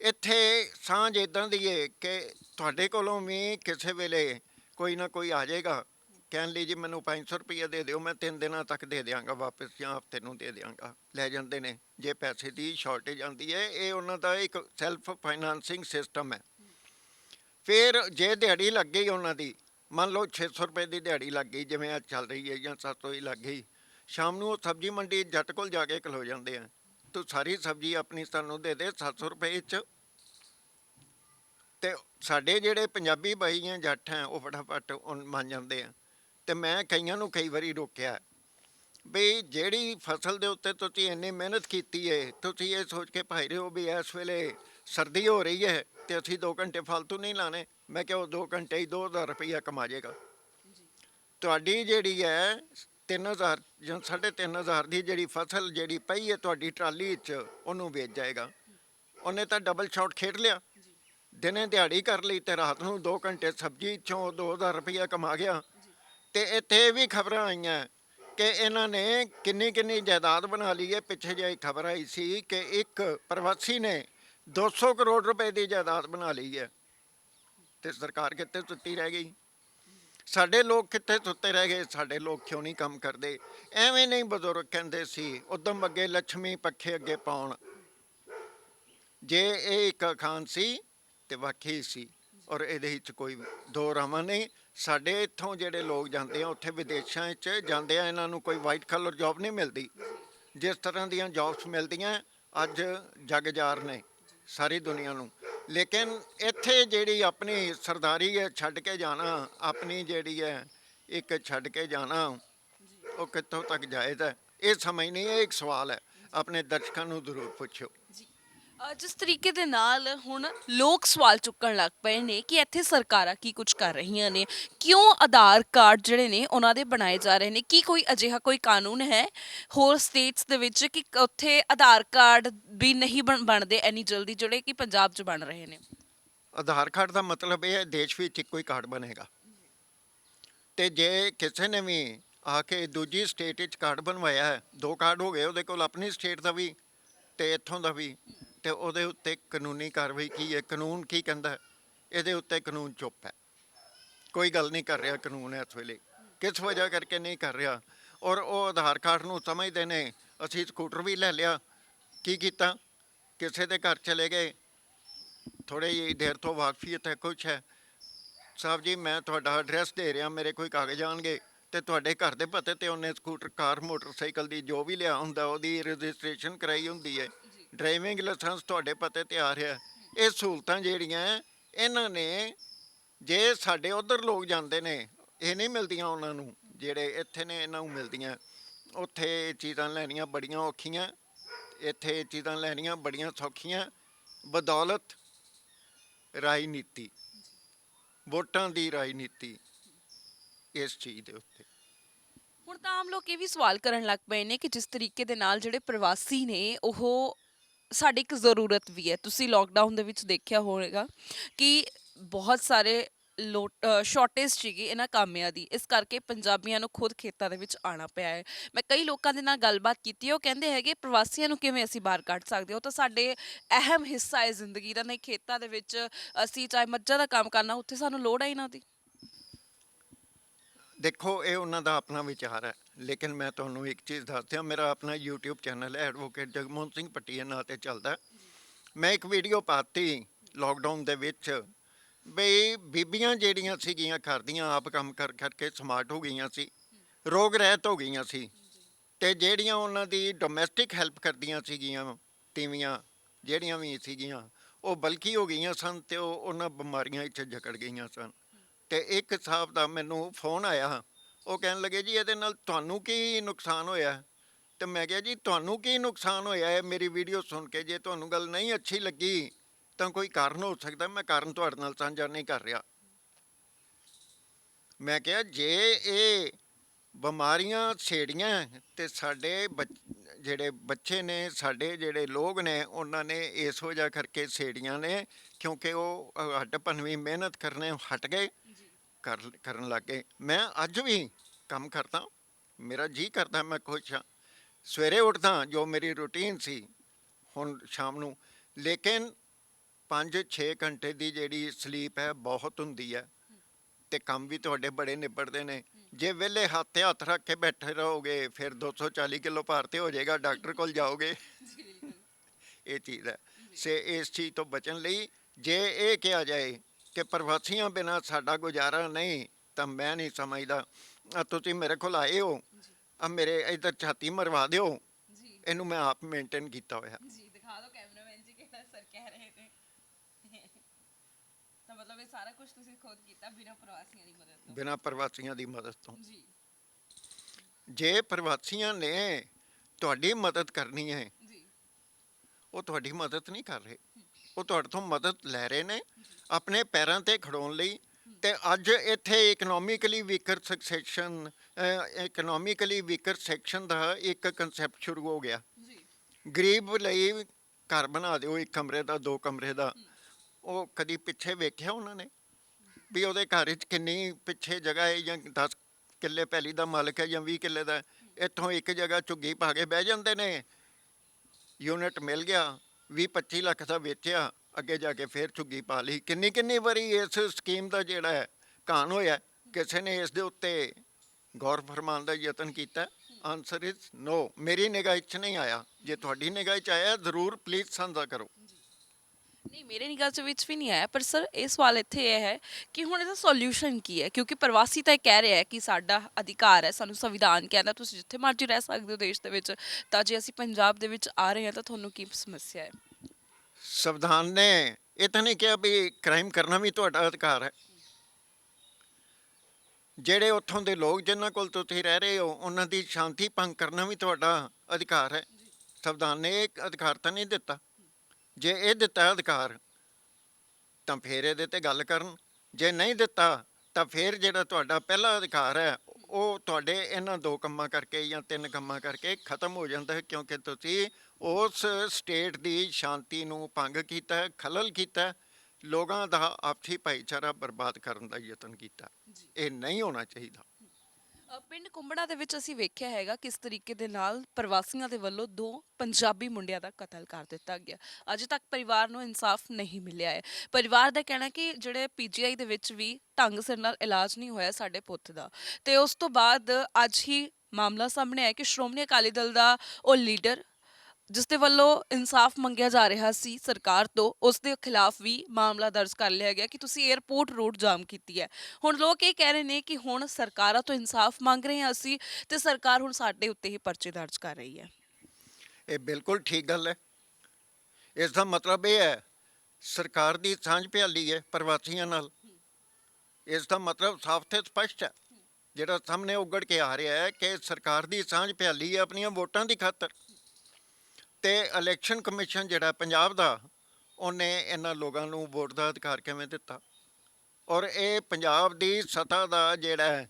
ਇੱਥੇ ਸਾਂਝ ਇਦਾਂ ਦੀ ਹੈ ਕਿ ਤੁਹਾਡੇ ਕੋਲੋਂ ਵੀ ਕਿਸੇ ਵੇਲੇ ਕੋਈ ਨਾ ਕੋਈ ਆ ਜਾਏਗਾ। ਕਹਿਣ ਲਈ ਜੀ ਮੈਨੂੰ 500 ਰੁਪਏ ਦੇ ਦਿਓ, ਮੈਂ ਤਿੰਨ ਦਿਨਾਂ ਤੱਕ ਦੇ ਦਿਆਂਗਾ ਵਾਪਸ ਜਾਂ ਹਫ਼ਤੇ ਨੂੰ ਦੇ ਦਿਆਂਗਾ। ਲੈ ਜਾਂਦੇ ਨੇ, ਜੇ ਪੈਸੇ ਦੀ ਸ਼ਾਰਟੇਜ ਆਉਂਦੀ ਹੈ ਇਹ ਉਹਨਾਂ ਦਾ ਇੱਕ ਸੈਲਫ ਫਾਈਨਾਂਸਿੰਗ ਸਿਸਟਮ ਹੈ। ਫਿਰ ਜੇ ਦਿਹਾੜੀ ਲੱਗ ਗਈ ਉਹਨਾਂ ਦੀ, ਮੰਨ ਲਓ 600 ਰੁਪਏ ਦੀ ਦਿਹਾੜੀ ਲੱਗ ਗਈ, ਜਿਵੇਂ ਅੱਜ ਚੱਲ ਰਹੀ ਹੈ ਜਾਂ 700 ਹੀ ਲੱਗ ਗਈ ਸ਼ਾਮ ਨੂੰ ਉਹ ਸਬਜ਼ੀ ਮੰਡੀ ਜੱਟ ਕੋਲ ਜਾ ਕੇ ਖਲੋ ਜਾਂਦੇ ਆ। ਤੂੰ ਸਾਰੀ ਸਬਜ਼ੀ ਆਪਣੀ ਸਾਨੂੰ ਦੇ ਦੇ 700 ਰੁਪਏ ਚ ਤੇ ਸਾਡੇ ਜਿਹੜੇ ਪੰਜਾਬੀ ਬਾਈ ਆ ਜੱਟ ਆ ਉਹ ਫਟਾਫਟ ਉਹ ਮੰਨ ਜਾਂਦੇ ਆ। ਤੇ ਮੈਂ ਕਈਆਂ ਨੂੰ ਕਈ ਵਾਰੀ ਰੋਕਿਆ ਵੀ ਜਿਹੜੀ ਫਸਲ ਦੇ ਉੱਤੇ ਤੁਸੀਂ ਇੰਨੀ ਮਿਹਨਤ ਕੀਤੀ ਹੈ ਤੁਸੀਂ ਇਹ ਸੋਚ ਕੇ ਭਾਈ ਰਹੇ ਹੋ ਵੀ ਇਸ ਵੇਲੇ ਸਰਦੀ ਹੋ ਰਹੀ ਹੈ ਤੇ ਅਸੀਂ 2 ਘੰਟੇ ਫालतू ਨਹੀਂ ਲਾਣੇ। ਮੈਂ ਕਿਹਾ ਉਹ 2 ਘੰਟੇ ਹੀ 2000 ਰੁਪਈਆ ਕਮਾ ਜਾਏਗਾ ਤੁਹਾਡੀ ਜਿਹੜੀ ਹੈ 3000 ਜਾਂ 3500 ਦੀ ਜਿਹੜੀ ਫਸਲ ਜਿਹੜੀ ਪਈ ਹੈ ਤੁਹਾਡੀ ਟਰਾਲੀ ਵਿੱਚ ਉਹਨੂੰ ਵੇਚ ਜਾਏਗਾ। ਉਹਨੇ ਤਾਂ ਡਬਲ ਸ਼ਾਟ ਖੇਡ ਲਿਆ। ਦਿਨੇ ਦਿਹਾੜੀ ਕਰ ਲਈ ਤੇ ਰਾਤ ਨੂੰ 2 ਘੰਟੇ ਸਬਜ਼ੀ ਚੋਂ 2000 ਰੁਪਈਆ ਕਮਾ ਗਿਆ। ਤੇ ਇੱਥੇ ਵੀ ਖਬਰਾਂ ਆਈਆਂ ਕਿ ਇਹਨਾਂ ਨੇ ਕਿੰਨੀ ਕਿੰਨੀ ਜਾਇਦਾਦ ਬਣਾ ਲਈ ਹੈ। ਪਿੱਛੇ ਜਿਹੀ ਖਬਰ ਆਈ ਸੀ ਕਿ ਇੱਕ ਪ੍ਰਵਾਸੀ ਨੇ 200 ਕਰੋੜ ਰੁਪਏ ਦੀ ਜਾਇਦਾਦ ਬਣਾ ਲਈ ਹੈ। ਤੇ ਸਰਕਾਰ ਕਿੱਥੇ ਸੁੱਤੀ ਰਹਿ ਗਈ? ਸਾਡੇ ਲੋਕ ਕਿੱਥੇ ਸੁੱਤੇ ਰਹਿ ਗਏ? ਸਾਡੇ ਲੋਕ ਕਿਉਂ ਨਹੀਂ ਕੰਮ ਕਰਦੇ? ਐਵੇਂ ਨਹੀਂ ਬਜ਼ੁਰਗ ਕਹਿੰਦੇ ਸੀ, ਉਦਮ ਅੱਗੇ ਲక్ష్ਮੀ ਪੱਖੇ ਅੱਗੇ ਪਾਉਣ। ਜੇ ਇਹ ਇੱਕ ਅਖਾਣ ਸੀ ਤੇ ਵਾਕਈ ਸੀ ਔਰ ਇਹਦੇ ਵਿੱਚ ਕੋਈ ਦੋ ਰਾਵਾਂ ਨਹੀਂ ਸਾਡੇ ਇੱਥੋਂ ਜਿਹੜੇ ਲੋਕ ਜਾਂਦੇ ਆ, ਉੱਥੇ ਵਿਦੇਸ਼ਾਂ ਵਿੱਚ ਜਾਂਦੇ ਆ, ਇਹਨਾਂ ਨੂੰ ਕੋਈ ਵਾਈਟ ਕਲਰ ਜੌਬ ਨਹੀਂ ਮਿਲਦੀ। ਜਿਸ ਤਰ੍ਹਾਂ ਦੀਆਂ ਜੌਬਸ ਮਿਲਦੀਆਂ, ਅੱਜ ਜਗ ਜਾਰ ਨੇ ਸਾਰੀ ਦੁਨੀਆ ਨੂੰ। ਲੇਕਿਨ ਇੱਥੇ ਜਿਹੜੀ ਆਪਣੀ ਸਰਦਾਰੀ ਹੈ, ਛੱਡ ਕੇ ਜਾਣਾ, ਆਪਣੀ ਜਿਹੜੀ ਹੈ, ਇੱਕ ਛੱਡ ਕੇ ਜਾਣਾ, ਉਹ ਕਿੱਥੋਂ ਤੱਕ ਜਾਇਜ਼ ਹੈ? ਇਹ ਸਮਝ ਨਹੀਂ ਇਹ ਇੱਕ ਸਵਾਲ ਹੈ। ਆਪਣੇ ਦਰਸ਼ਕਾਂ ਨੂੰ ਜ਼ਰੂਰ ਪੁੱਛਿਓ। ਅ, ਜਿਸ ਤਰੀਕੇ ਦੇ ਨਾਲ ਹੁਣ ਲੋਕ ਸਵਾਲ ਚੁੱਕਣ ਲੱਗ ਪਏ ਨੇ ਕਿ ਇੱਥੇ ਸਰਕਾਰਾਂ ਕੀ ਕੁਝ ਕਰ ਰਹੀਆਂ ਨੇ ਕਿਉਂ ਆਧਾਰ ਕਾਰਡ ਜਿਹੜੇ ਨੇ ਉਹਨਾਂ ਦੇ ਬਣਾਏ ਜਾ ਰਹੇ ਨੇ ਕੀ ਕੋਈ ਅਜਿਹਾ ਕੋਈ ਕਾਨੂੰਨ ਹੈ ਹੋਰ ਸਟੇਟਸ ਦੇ ਵਿੱਚ ਕਿ ਉੱਥੇ ਆਧਾਰ ਕਾਰਡ ਵੀ ਨਹੀਂ ਬਣ- ਬਣਦੇ ਇੰਨੀ ਜਲਦੀ ਜਿਹੜੇ ਕਿ ਪੰਜਾਬ 'ਚ ਬਣ ਰਹੇ ਨੇ? ਆਧਾਰ ਕਾਰਡ ਦਾ ਮਤਲਬ ਇਹ ਹੈ ਦੇਸ਼ ਵਿੱਚ ਇੱਕੋ ਹੀ ਕਾਰਡ ਬਣੇਗਾ। ਤੇ ਜੇ ਕਿਸੇ ਨੇ ਵੀ ਆ ਕੇ ਦੂਜੀ ਸਟੇਟ ਵਿੱਚ ਕਾਰਡ ਬਣਵਾਇਆ ਹੈ ਦੋ ਕਾਰਡ ਹੋ ਗਏ ਉਹਦੇ ਕੋਲ ਆਪਣੀ ਸਟੇਟ ਦਾ ਵੀ ਤੇ ਇੱਥੋਂ ਦਾ ਵੀ। ਤੇ ਉਹਦੇ ਉੱਤੇ ਕਾਨੂੰਨੀ ਕਾਰਵਾਈ ਕੀ ਹੈ? ਕਾਨੂੰਨ ਕੀ ਕਹਿੰਦਾ ਇਹਦੇ ਉੱਤੇ ਕਾਨੂੰਨ ਚੁੱਪ ਹੈ। ਕੋਈ ਗੱਲ ਨਹੀਂ ਕਰ ਰਿਹਾ ਕਾਨੂੰਨ ਇਸ ਵੇਲੇ। ਕਿਸ ਵਜ੍ਹਾ ਕਰਕੇ ਨਹੀਂ ਕਰ ਰਿਹਾ? ਔਰ ਉਹ ਆਧਾਰ ਕਾਰਡ ਨੂੰ ਸਮਝਦੇ ਨੇ, ਅਸੀਂ ਸਕੂਟਰ ਵੀ ਲੈ ਲਿਆ। ਕੀ ਕੀਤਾ? ਕਿਸੇ ਦੇ ਘਰ ਚਲੇ ਗਏ। ਥੋੜੇ ਜਿਹੀ ਦੇਰ ਤੋਂ ਵਾਕਫੀਅਤ ਹੈ ਕੁਛ ਹੈ। ਸਾਹਿਬ ਜੀ, ਮੈਂ ਤੁਹਾਡਾ ਐਡਰੈਸ ਦੇ ਰਿਹਾ, ਮੇਰੇ ਕੋਈ ਕਾਗਜ਼ ਆਣਗੇ ਤੇ ਤੁਹਾਡੇ ਘਰ ਦੇ ਪਤੇ ਤੇ ਉਹਨੇ ਸਕੂਟਰ, ਕਾਰ, ਮੋਟਰਸਾਈਕਲ ਦੀ ਜੋ ਵੀ ਲਿਆ ਹੁੰਦਾ, ਉਹਦੀ ਰਜਿਸਟ੍ਰੇਸ਼ਨ ਕਰਾਈ ਹੁੰਦੀ ਹੈ। ਡਰਾਈਵਿੰਗ ਲਾਇਸੈਂਸ ਤੁਹਾਡੇ ਪਤੇ ਤੇ ਆ ਰਿਹਾ ਇਹ ਸਹੂਲਤਾਂ ਜਿਹੜੀਆਂ ਇਹਨਾਂ ਨੇ ਜੇ ਸਾਡੇ ਉਧਰ ਲੋਕ ਜਾਂਦੇ ਨੇ, ਇਹ ਨਹੀਂ ਮਿਲਦੀਆਂ ਉਹਨਾਂ ਨੂੰ, ਜਿਹੜੇ ਇੱਥੇ ਨੇ ਇਹਨਾਂ ਨੂੰ ਮਿਲਦੀਆਂ। ਉੱਥੇ ਇਹ ਚੀਜ਼ਾਂ ਲੈਣੀਆਂ ਬੜੀਆਂ ਔਖੀਆਂ, ਇੱਥੇ ਇਹ ਚੀਜ਼ਾਂ ਲੈਣੀਆਂ ਬੜੀਆਂ ਸੌਖੀਆਂ। ਬਦੌਲਤ ਰਾਜਨੀਤੀ, ਵੋਟਾਂ ਦੀ ਰਾਜਨੀਤੀ ਇਸ ਚੀਜ਼ ਦੇ ਉੱਤੇ। ਹੁਣ ਤਾਂ ਆਮ ਲੋਕ ਇਹ ਵੀ ਸਵਾਲ ਕਰਨ ਲੱਗ ਪਏ ਨੇ ਕਿ ਜਿਸ ਤਰੀਕੇ ਦੇ ਨਾਲ ਜਿਹੜੇ ਪ੍ਰਵਾਸੀ ਨੇ, ਉਹ ਸਾਡੀ ਇੱਕ ਜ਼ਰੂਰਤ ਵੀ ਹੈ। ਤੁਸੀਂ ਲੋਕਡਾਊਨ ਦੇ ਵਿੱਚ ਦੇਖਿਆ ਹੋਵੇਗਾ ਕਿ ਬਹੁਤ ਸਾਰੇ ਲੋਟ ਸ਼ਾਰਟੇਜ ਸੀਗੀ ਇਹਨਾਂ ਕਾਮਿਆਂ ਦੀ। ਇਸ ਕਰਕੇ ਪੰਜਾਬੀਆਂ ਨੂੰ ਖੁਦ ਖੇਤਾਂ ਦੇ ਵਿੱਚ ਆਣਾ ਪਿਆ ਹੈ। ਮੈਂ ਕਈ ਲੋਕਾਂ ਦੇ ਨਾਲ ਗੱਲਬਾਤ ਕੀਤੀ ਹੈ, ਉਹ ਕਹਿੰਦੇ ਹੈਗੇ ਪ੍ਰਵਾਸੀਆਂ ਨੂੰ ਕਿਵੇਂ ਅਸੀਂ ਬਾਹਰ ਕੱਢ ਸਕਦੇ ਹਾਂ? ਉਹ ਤਾਂ ਸਾਡੇ ਅਹਿਮ ਹਿੱਸਾ ਹੈ ਜ਼ਿੰਦਗੀ ਦਾ। ਨਹੀਂ ਖੇਤਾਂ ਦੇ ਵਿੱਚ ਅਸੀਂ ਚਾਹੇ ਮੱਝਾਂ ਦਾ ਕੰਮ ਕਰਨਾ ਉੱਥੇ ਸਾਨੂੰ ਲੋੜ ਹੈ ਇਹਨਾਂ ਦੀ। ਦੇਖੋ ਇਹ ਉਹਨਾਂ ਦਾ ਆਪਣਾ ਵਿਚਾਰ ਹੈ। ਲੇਕਿਨ ਮੈਂ ਤੁਹਾਨੂੰ ਇੱਕ ਚੀਜ਼ ਦੱਸਦਿਆਂ, ਮੇਰਾ ਆਪਣਾ YouTube ਚੈਨਲ ਹੈ ਐਡਵੋਕੇਟ ਜਗਮੋਹਨ ਸਿੰਘ ਪਟੀਆ ਨਾਂ ਤੇ ਚੱਲਦਾ ਮੈਂ ਇੱਕ ਵੀਡੀਓ ਪਾਤੀ ਲੋਕਡਾਊਨ ਦੇ ਵਿੱਚ ਬਈ ਬੀਬੀਆਂ ਜਿਹੜੀਆਂ ਸੀਗੀਆਂ ਕਰਦੀਆਂ ਆਪ ਕੰਮ ਕਰ ਕਰਕੇ ਸਮਾਰਟ ਹੋ ਗਈਆਂ ਸੀ, ਰੋਗ ਰਹਿਤ ਹੋ ਗਈਆਂ ਸੀ ਤੇ ਜਿਹੜੀਆਂ ਉਹਨਾਂ ਦੀ ਡੋਮੈਸਟਿਕ ਹੈਲਪ ਕਰਦੀਆਂ ਸੀਗੀਆਂ, ਤੀਵੀਆਂ ਜਿਹੜੀਆਂ ਵੀ ਸੀਗੀਆਂ, ਉਹ ਬਲਕੀ ਹੋ ਗਈਆਂ ਸਨ ਤੇ ਉਹ ਉਹਨਾਂ ਬਿਮਾਰੀਆਂ ਵਿੱਚ ਜਕੜ ਗਈਆਂ ਸਨ। ਤੇ ਇੱਕ ਸਾਹਿਬ ਦਾ ਮੈਨੂੰ ਫੋਨ ਆਇਆ ਉਹ ਕਹਿਣ ਲੱਗੇ, ਜੀ, ਇਹਦੇ ਨਾਲ ਤੁਹਾਨੂੰ ਕੀ ਨੁਕਸਾਨ ਹੋਇਆ? ਤੇ ਮੈਂ ਕਿਹਾ, ਜੀ, ਤੁਹਾਨੂੰ ਕੀ ਨੁਕਸਾਨ ਹੋਇਆ? ਹੈ ਮੇਰੀ ਵੀਡੀਓ ਸੁਣ ਕੇ ਜੇ ਤੁਹਾਨੂੰ ਗੱਲ ਨਹੀਂ ਅੱਛੀ ਲੱਗੀ, ਤਾਂ ਕੋਈ ਕਾਰਨ ਹੋ ਸਕਦਾ। ਮੈਂ ਕਾਰਨ ਤੁਹਾਡੇ ਨਾਲ ਸਾਂਝਾ ਨਹੀਂ ਕਰ ਰਿਹਾ। ਮੈਂ ਕਿਹਾ, ਜੇ ਇਹ ਬਿਮਾਰੀਆਂ ਛੇੜੀਆਂ ਤੇ ਸਾਡੇ ਬੱਚ- ਜਿਹੜੇ ਬੱਚੇ ਨੇ, ਸਾਡੇ ਜਿਹੜੇ ਲੋਕ ਨੇ, ਉਹਨਾਂ ਨੇ ਇਸ ਵਜ੍ਹਾ ਕਰਕੇ ਛੇੜੀਆਂ ਨੇ, ਕਿਉਂਕਿ ਉਹ ਹੱਡ ਭੰਨਵੀਂ ਮਿਹਨਤ ਕਰਨੇ ਹਟ ਗਏ। ਕਰ ਕਰਨ ਲੱਗੇ ਮੈਂ ਅੱਜ ਵੀ ਕੰਮ ਕਰਦਾ ਮੇਰਾ ਜੀ ਕਰਦਾ ਮੈਂ ਖੁਸ਼ ਹਾਂ। ਸਵੇਰੇ ਉੱਠਦਾ ਜੋ ਮੇਰੀ ਰੁਟੀਨ ਸੀ ਹੁਣ ਸ਼ਾਮ ਨੂੰ ਲੇਕਿਨ 5-6 ਘੰਟੇ ਦੀ ਜਿਹੜੀ ਸਲੀਪ ਹੈ ਬਹੁਤ ਹੁੰਦੀ ਹੈ ਤੇ ਕੰਮ ਵੀ ਤੁਹਾਡੇ ਬੜੇ ਨਿਬੜਦੇ ਨੇ। ਜੇ ਵਿਹਲੇ ਹੱਥ ਤੇ ਹੱਥ ਰੱਖ ਕੇ ਬੈਠੇ ਰਹੋਗੇ ਫਿਰ 240 ਕਿਲੋ ਭਾਰ ਤੇ ਹੋ ਜਾਏਗਾ ਡਾਕਟਰ ਕੋਲ ਜਾਓਗੇ। ਇਹ ਚੀਜ਼ ਹੈ। ਸੇ ਇਸ ਚੀਜ਼ ਤੋਂ ਬਚਣ ਲਈ ਜੇ ਇਹ ਕਿਹਾ ਜਾਏ ਕਿ ਪ੍ਰਵਾਸੀਆਂ ਬਿਨਾ ਸਾਡਾ ਗੁਜ਼ਾਰਾ ਨਹੀਂ ਤਾਂ ਮੈਂ ਨਹੀਂ ਸਮਝਦਾ। ਆਹ ਤੁਸੀਂ ਮੇਰੇ ਕੋਲ ਆਏ ਹੋ। ਆ ਮੇਰੇ ਇਧਰ ਛਾਤੀ ਮਰਵਾ ਦਿਓ। ਜੀ। ਇਹਨੂੰ ਮੈਂ ਆਪ ਮੇਨਟੇਨ ਕੀਤਾ ਹੋਇਆ। ਜੀ ਦਿਖਾ ਦਿਓ ਕੈਮਰਾਮੈਨ ਜੀ ਕਿਹੜਾ ਸਰ ਕਹਿ ਰਹੇ ਨੇ। ਤਾਂ ਮਤਲਬ ਇਹ ਸਾਰਾ ਕੁਝ ਤੁਸੀਂ ਖੁਦ ਕੀਤਾ ਬਿਨਾਂ ਪ੍ਰਵਾਸੀਆਂ ਦੀ ਮਦਦ ਤੋਂ? ਬਿਨਾ ਪ੍ਰਵਾਸੀਆਂ ਦੀ ਮਦਦ ਤੋਂ। ਜੀ। ਜੇ ਪ੍ਰਵਾਸੀਆਂ ਨੇ ਤੁਹਾਡੀ ਮਦਦ ਕਰਨੀ ਹੈ ਜੀ। ਉਹ ਤੁਹਾਡੀ ਮਦਦ ਨਹੀਂ ਕਰ ਰਹੇ। ਉਹ ਤੁਹਾਡੇ ਤੋਂ ਮਦਦ ਲੈ ਰਹੇ ਨੇ ਆਪਣੇ ਪੈਰਾਂ ਤੇ ਖੜਾਉਣ ਲਈ। ਤੇ ਅੱਜ ਇੱਥੇ economically weaker section economically weaker section ਦਾ ਇੱਕ ਕਨਸੈਪਟ ਸ਼ੁਰੂ ਹੋ ਗਿਆ। ਜੀ। ਗਰੀਬ ਲਈ ਘਰ ਬਣਾ ਦਿਓ ਇੱਕ ਕਮਰੇ ਦਾ ਦੋ ਕਮਰੇ ਦਾ। ਉਹ ਕਦੀ ਪਿੱਛੇ ਵੇਖਿਆ ਉਹਨਾਂ ਨੇ? ਵੀ ਉਹਦੇ ਘਰ ਵਿੱਚ ਕਿੰਨੀ ਪਿੱਛੇ ਜਗ੍ਹਾ ਹੈ ਜਾਂ 10 ਕਿੱਲੇ ਪੈਲੀ ਦਾ ਮਾਲਕ ਹੈ ਜਾਂ 20 ਕਿੱਲੇ ਦਾ। ਇੱਥੋਂ ਇੱਕ ਜਗ੍ਹਾ ਝੁੱਗੀ ਪਾ ਕੇ ਬਹਿ ਜਾਂਦੇ ਨੇ। ਯੂਨਿਟ ਮਿਲ ਗਿਆ। 20 25 ਲੱਖ ਦਾ ਵੇਚਿਆ, ਅੱਗੇ ਜਾ ਕੇ ਫੇਰ ਝੁੱਗੀ ਪਾ ਲਈ। ਕਿੰਨੀ ਕਿੰਨੀ ਵਾਰੀ ਇਸ ਸਕੀਮ ਦਾ ਜਿਹੜਾ ਹੈ ਕਾਨ ਹੋਇਆ, ਕਿਸੇ ਨੇ ਇਸ ਦੇ ਉੱਤੇ ਗੌਰ ਫਰਮਾਨ ਦਾ ਯਤਨ ਕੀਤਾ? ਆਨਸਰ ਇਜ਼ ਨੋ ਮੇਰੀ ਨਿਗਾਹ 'ਚ ਨਹੀਂ ਆਇਆ। ਜੇ ਤੁਹਾਡੀ ਨਿਗਾਹ 'ਚ ਆਇਆ, ਜ਼ਰੂਰ ਪਲੀਜ਼ ਸਾਂਝਾ ਕਰੋ। ਨਹੀਂ ਮੇਰੇ ਨਿਗਾਹ ਚ ਵਿੱਚ ਵੀ ਨਹੀਂ ਆਇਆ ਪਰ ਸਰ ਇਹ ਸਵਾਲ ਇੱਥੇ ਇਹ ਹੈ ਕਿ ਹੁਣ ਇਹਦਾ ਸੋਲੂਸ਼ਨ ਕੀ ਹੈ? ਕਿਉਂਕਿ ਪ੍ਰਵਾਸੀ ਤਾਂ ਇਹ ਕਹਿ ਰਿਹਾ ਹੈ ਕਿ ਸਾਡਾ ਅਧਿਕਾਰ ਹੈ ਸਾਨੂੰ ਸੰਵਿਧਾਨ ਕਹਿੰਦਾ ਤੁਸੀਂ ਜਿੱਥੇ ਮਰਜ਼ੀ ਰਹਿ ਸਕਦੇ ਹੋ ਦੇਸ਼ ਦੇ ਵਿੱਚ ਤਾਂ ਜੇ ਅਸੀਂ ਪੰਜਾਬ ਦੇ ਵਿੱਚ ਆ ਰਹੇ ਹਾਂ ਤਾਂ ਤੁਹਾਨੂੰ ਕੀ ਸਮੱਸਿਆ ਹੈ? ਸੰਵਿਧਾਨ ਨੇ ਇਹ ਤਾਂ ਨਹੀਂ ਕਿਹਾ ਵੀ ਕ੍ਰਾਈਮ ਕਰਨਾ ਵੀ ਤੁਹਾਡਾ ਅਧਿਕਾਰ ਹੈ। ਜਿਹੜੇ ਉੱਥੋਂ ਦੇ ਲੋਕ ਜਿਨ੍ਹਾਂ ਕੋਲ ਤੁਸੀਂ ਰਹਿ ਰਹੇ ਹੋ ਉਹਨਾਂ ਦੀ ਸ਼ਾਂਤੀ ਭੰਗ ਕਰਨਾ ਵੀ ਤੁਹਾਡਾ ਅਧਿਕਾਰ ਹੈ। ਸੰਵਿਧਾਨ ਨੇ ਇਹ ਅਧਿਕਾਰ ਤਾਂ ਨਹੀਂ ਦਿੱਤਾ। ਜੇ ਇਹ ਦਿੱਤਾ ਅਧਿਕਾਰ ਤਾਂ ਫੇਰ ਇਹਦੇ ਤੇ ਗੱਲ ਕਰਨ। ਜੇ ਨਹੀਂ ਦਿੱਤਾ ਤਾਂ ਫੇਰ ਜਿਹੜਾ ਤੁਹਾਡਾ ਪਹਿਲਾ ਅਧਿਕਾਰ ਹੈ ਉਹ ਤੁਹਾਡੇ ਇਹਨਾਂ ਦੋ ਕੰਮਾਂ ਕਰਕੇ ਜਾਂ ਤਿੰਨ ਕੰਮਾਂ ਕਰਕੇ ਖਤਮ ਹੋ ਜਾਂਦਾ ਹੈ ਕਿਉਂਕਿ ਤੁਸੀਂ ਉਸ ਸਟੇਟ ਦੀ ਸ਼ਾਂਤੀ ਨੂੰ ਭੰਗ ਕੀਤਾ ਹੈ ਖਲਲ ਕੀਤਾ ਹੈ, ਲੋਕਾਂ ਦਾ ਆਪਸੀ ਭਾਈਚਾਰਾ ਬਰਬਾਦ ਕਰਨ ਦਾ ਯਤਨ ਕੀਤਾ। ਇਹ ਨਹੀਂ ਹੋਣਾ ਚਾਹੀਦਾ। ਅ, ਪਿੰਡ ਕੁੰਬੜਾ ਦੇ ਵਿੱਚ ਅਸੀਂ ਵੇਖਿਆ ਹੈਗਾ ਕਿਸ ਤਰੀਕੇ ਦੇ ਨਾਲ ਪ੍ਰਵਾਸੀਆਂ ਦੇ ਵੱਲੋਂ ਦੋ ਪੰਜਾਬੀ ਮੁੰਡਿਆਂ ਦਾ ਕਤਲ ਕਰ ਦਿੱਤਾ ਗਿਆ। ਅਜੇ ਤੱਕ ਪਰਿਵਾਰ ਨੂੰ ਇਨਸਾਫ ਨਹੀਂ ਮਿਲਿਆ ਹੈ। ਪਰਿਵਾਰ ਦਾ ਕਹਿਣਾ ਕਿ ਜਿਹੜੇ ਪੀਜੀਆਈ ਦੇ ਵਿੱਚ ਵੀ ਢੰਗ ਸਿਰ ਨਾਲ ਇਲਾਜ ਨਹੀਂ ਹੋਇਆ ਸਾਡੇ ਪੁੱਤ ਦਾ। ਤੇ ਉਸ ਤੋਂ ਬਾਅਦ ਅੱਜ ਹੀ ਮਾਮਲਾ ਸਾਹਮਣੇ ਆਇਆ ਕਿ ਸ਼੍ਰੋਮਣੀ ਅਕਾਲੀ ਦਲ ਦਾ ਉਹ ਲੀਡਰ ਜਿਸ ਦੇ ਵੱਲੋਂ ਇਨਸਾਫ ਮੰਗਿਆ ਜਾ ਰਿਹਾ ਸੀ ਸਰਕਾਰ ਤੋਂ ਉਸ ਦੇ ਖਿਲਾਫ ਵੀ ਮਾਮਲਾ ਦਰਜ ਕਰ ਲਿਆ ਗਿਆ ਕਿ ਤੁਸੀਂ 에ਅਰਪੋਰਟ ਰੋਡ ਜਾਮ ਕੀਤੀ ਹੈ। ਹੁਣ ਲੋਕ ਇਹ ਕਹਿ ਰਹੇ ਨੇ ਕਿ ਹੁਣ ਸਰਕਾਰਾਂ ਤੋਂ ਇਨਸਾਫ ਮੰਗ ਰਹੇ ਹਾਂ ਅਸੀਂ ਤੇ ਸਰਕਾਰ ਹੁਣ ਸਾਡੇ ਉੱਤੇ ਹੀ ਪਰਚੇ ਦਰਜ ਕਰ ਰਹੀ ਹੈ। ਇਹ ਬਿਲਕੁਲ ਠੀਕ ਗੱਲ ਹੈ। ਇਸ ਦਾ ਮਤਲਬ ਇਹ ਹੈ, ਸਰਕਾਰ ਦੀ ਸਾਂਝ ਭਿਆਲੀ ਹੈ ਪ੍ਰਵਾਸੀਆਂ ਨਾਲ। ਇਸ ਦਾ ਮਤਲਬ ਸਾਫ਼ ਤੇ ਸਪਸ਼ਟ ਹੈ। ਜਿਹੜਾ ਸਾਹਮਣੇ ਉੱਗੜ ਕੇ ਆ ਰਿਹਾ ਹੈ ਕਿ ਸਰਕਾਰ ਦੀ ਸਾਂਝ ਭਿਆਲੀ ਹੈ ਆਪਣੀਆਂ ਵੋਟਾਂ ਦੀ ਖਾਤਰ। ਤੇ ਇਲੈਕਸ਼ਨ ਕਮਿਸ਼ਨ ਜਿਹੜਾ ਪੰਜਾਬ ਦਾ ਉਹਨੇ ਇਹਨਾਂ ਲੋਕਾਂ ਨੂੰ ਵੋਟ ਦਾ ਅਧਿਕਾਰ ਕਿਵੇਂ ਦਿੱਤਾ? ਔਰ ਇਹ ਪੰਜਾਬ ਦੀ ਸਤਾ ਦਾ ਜਿਹੜਾ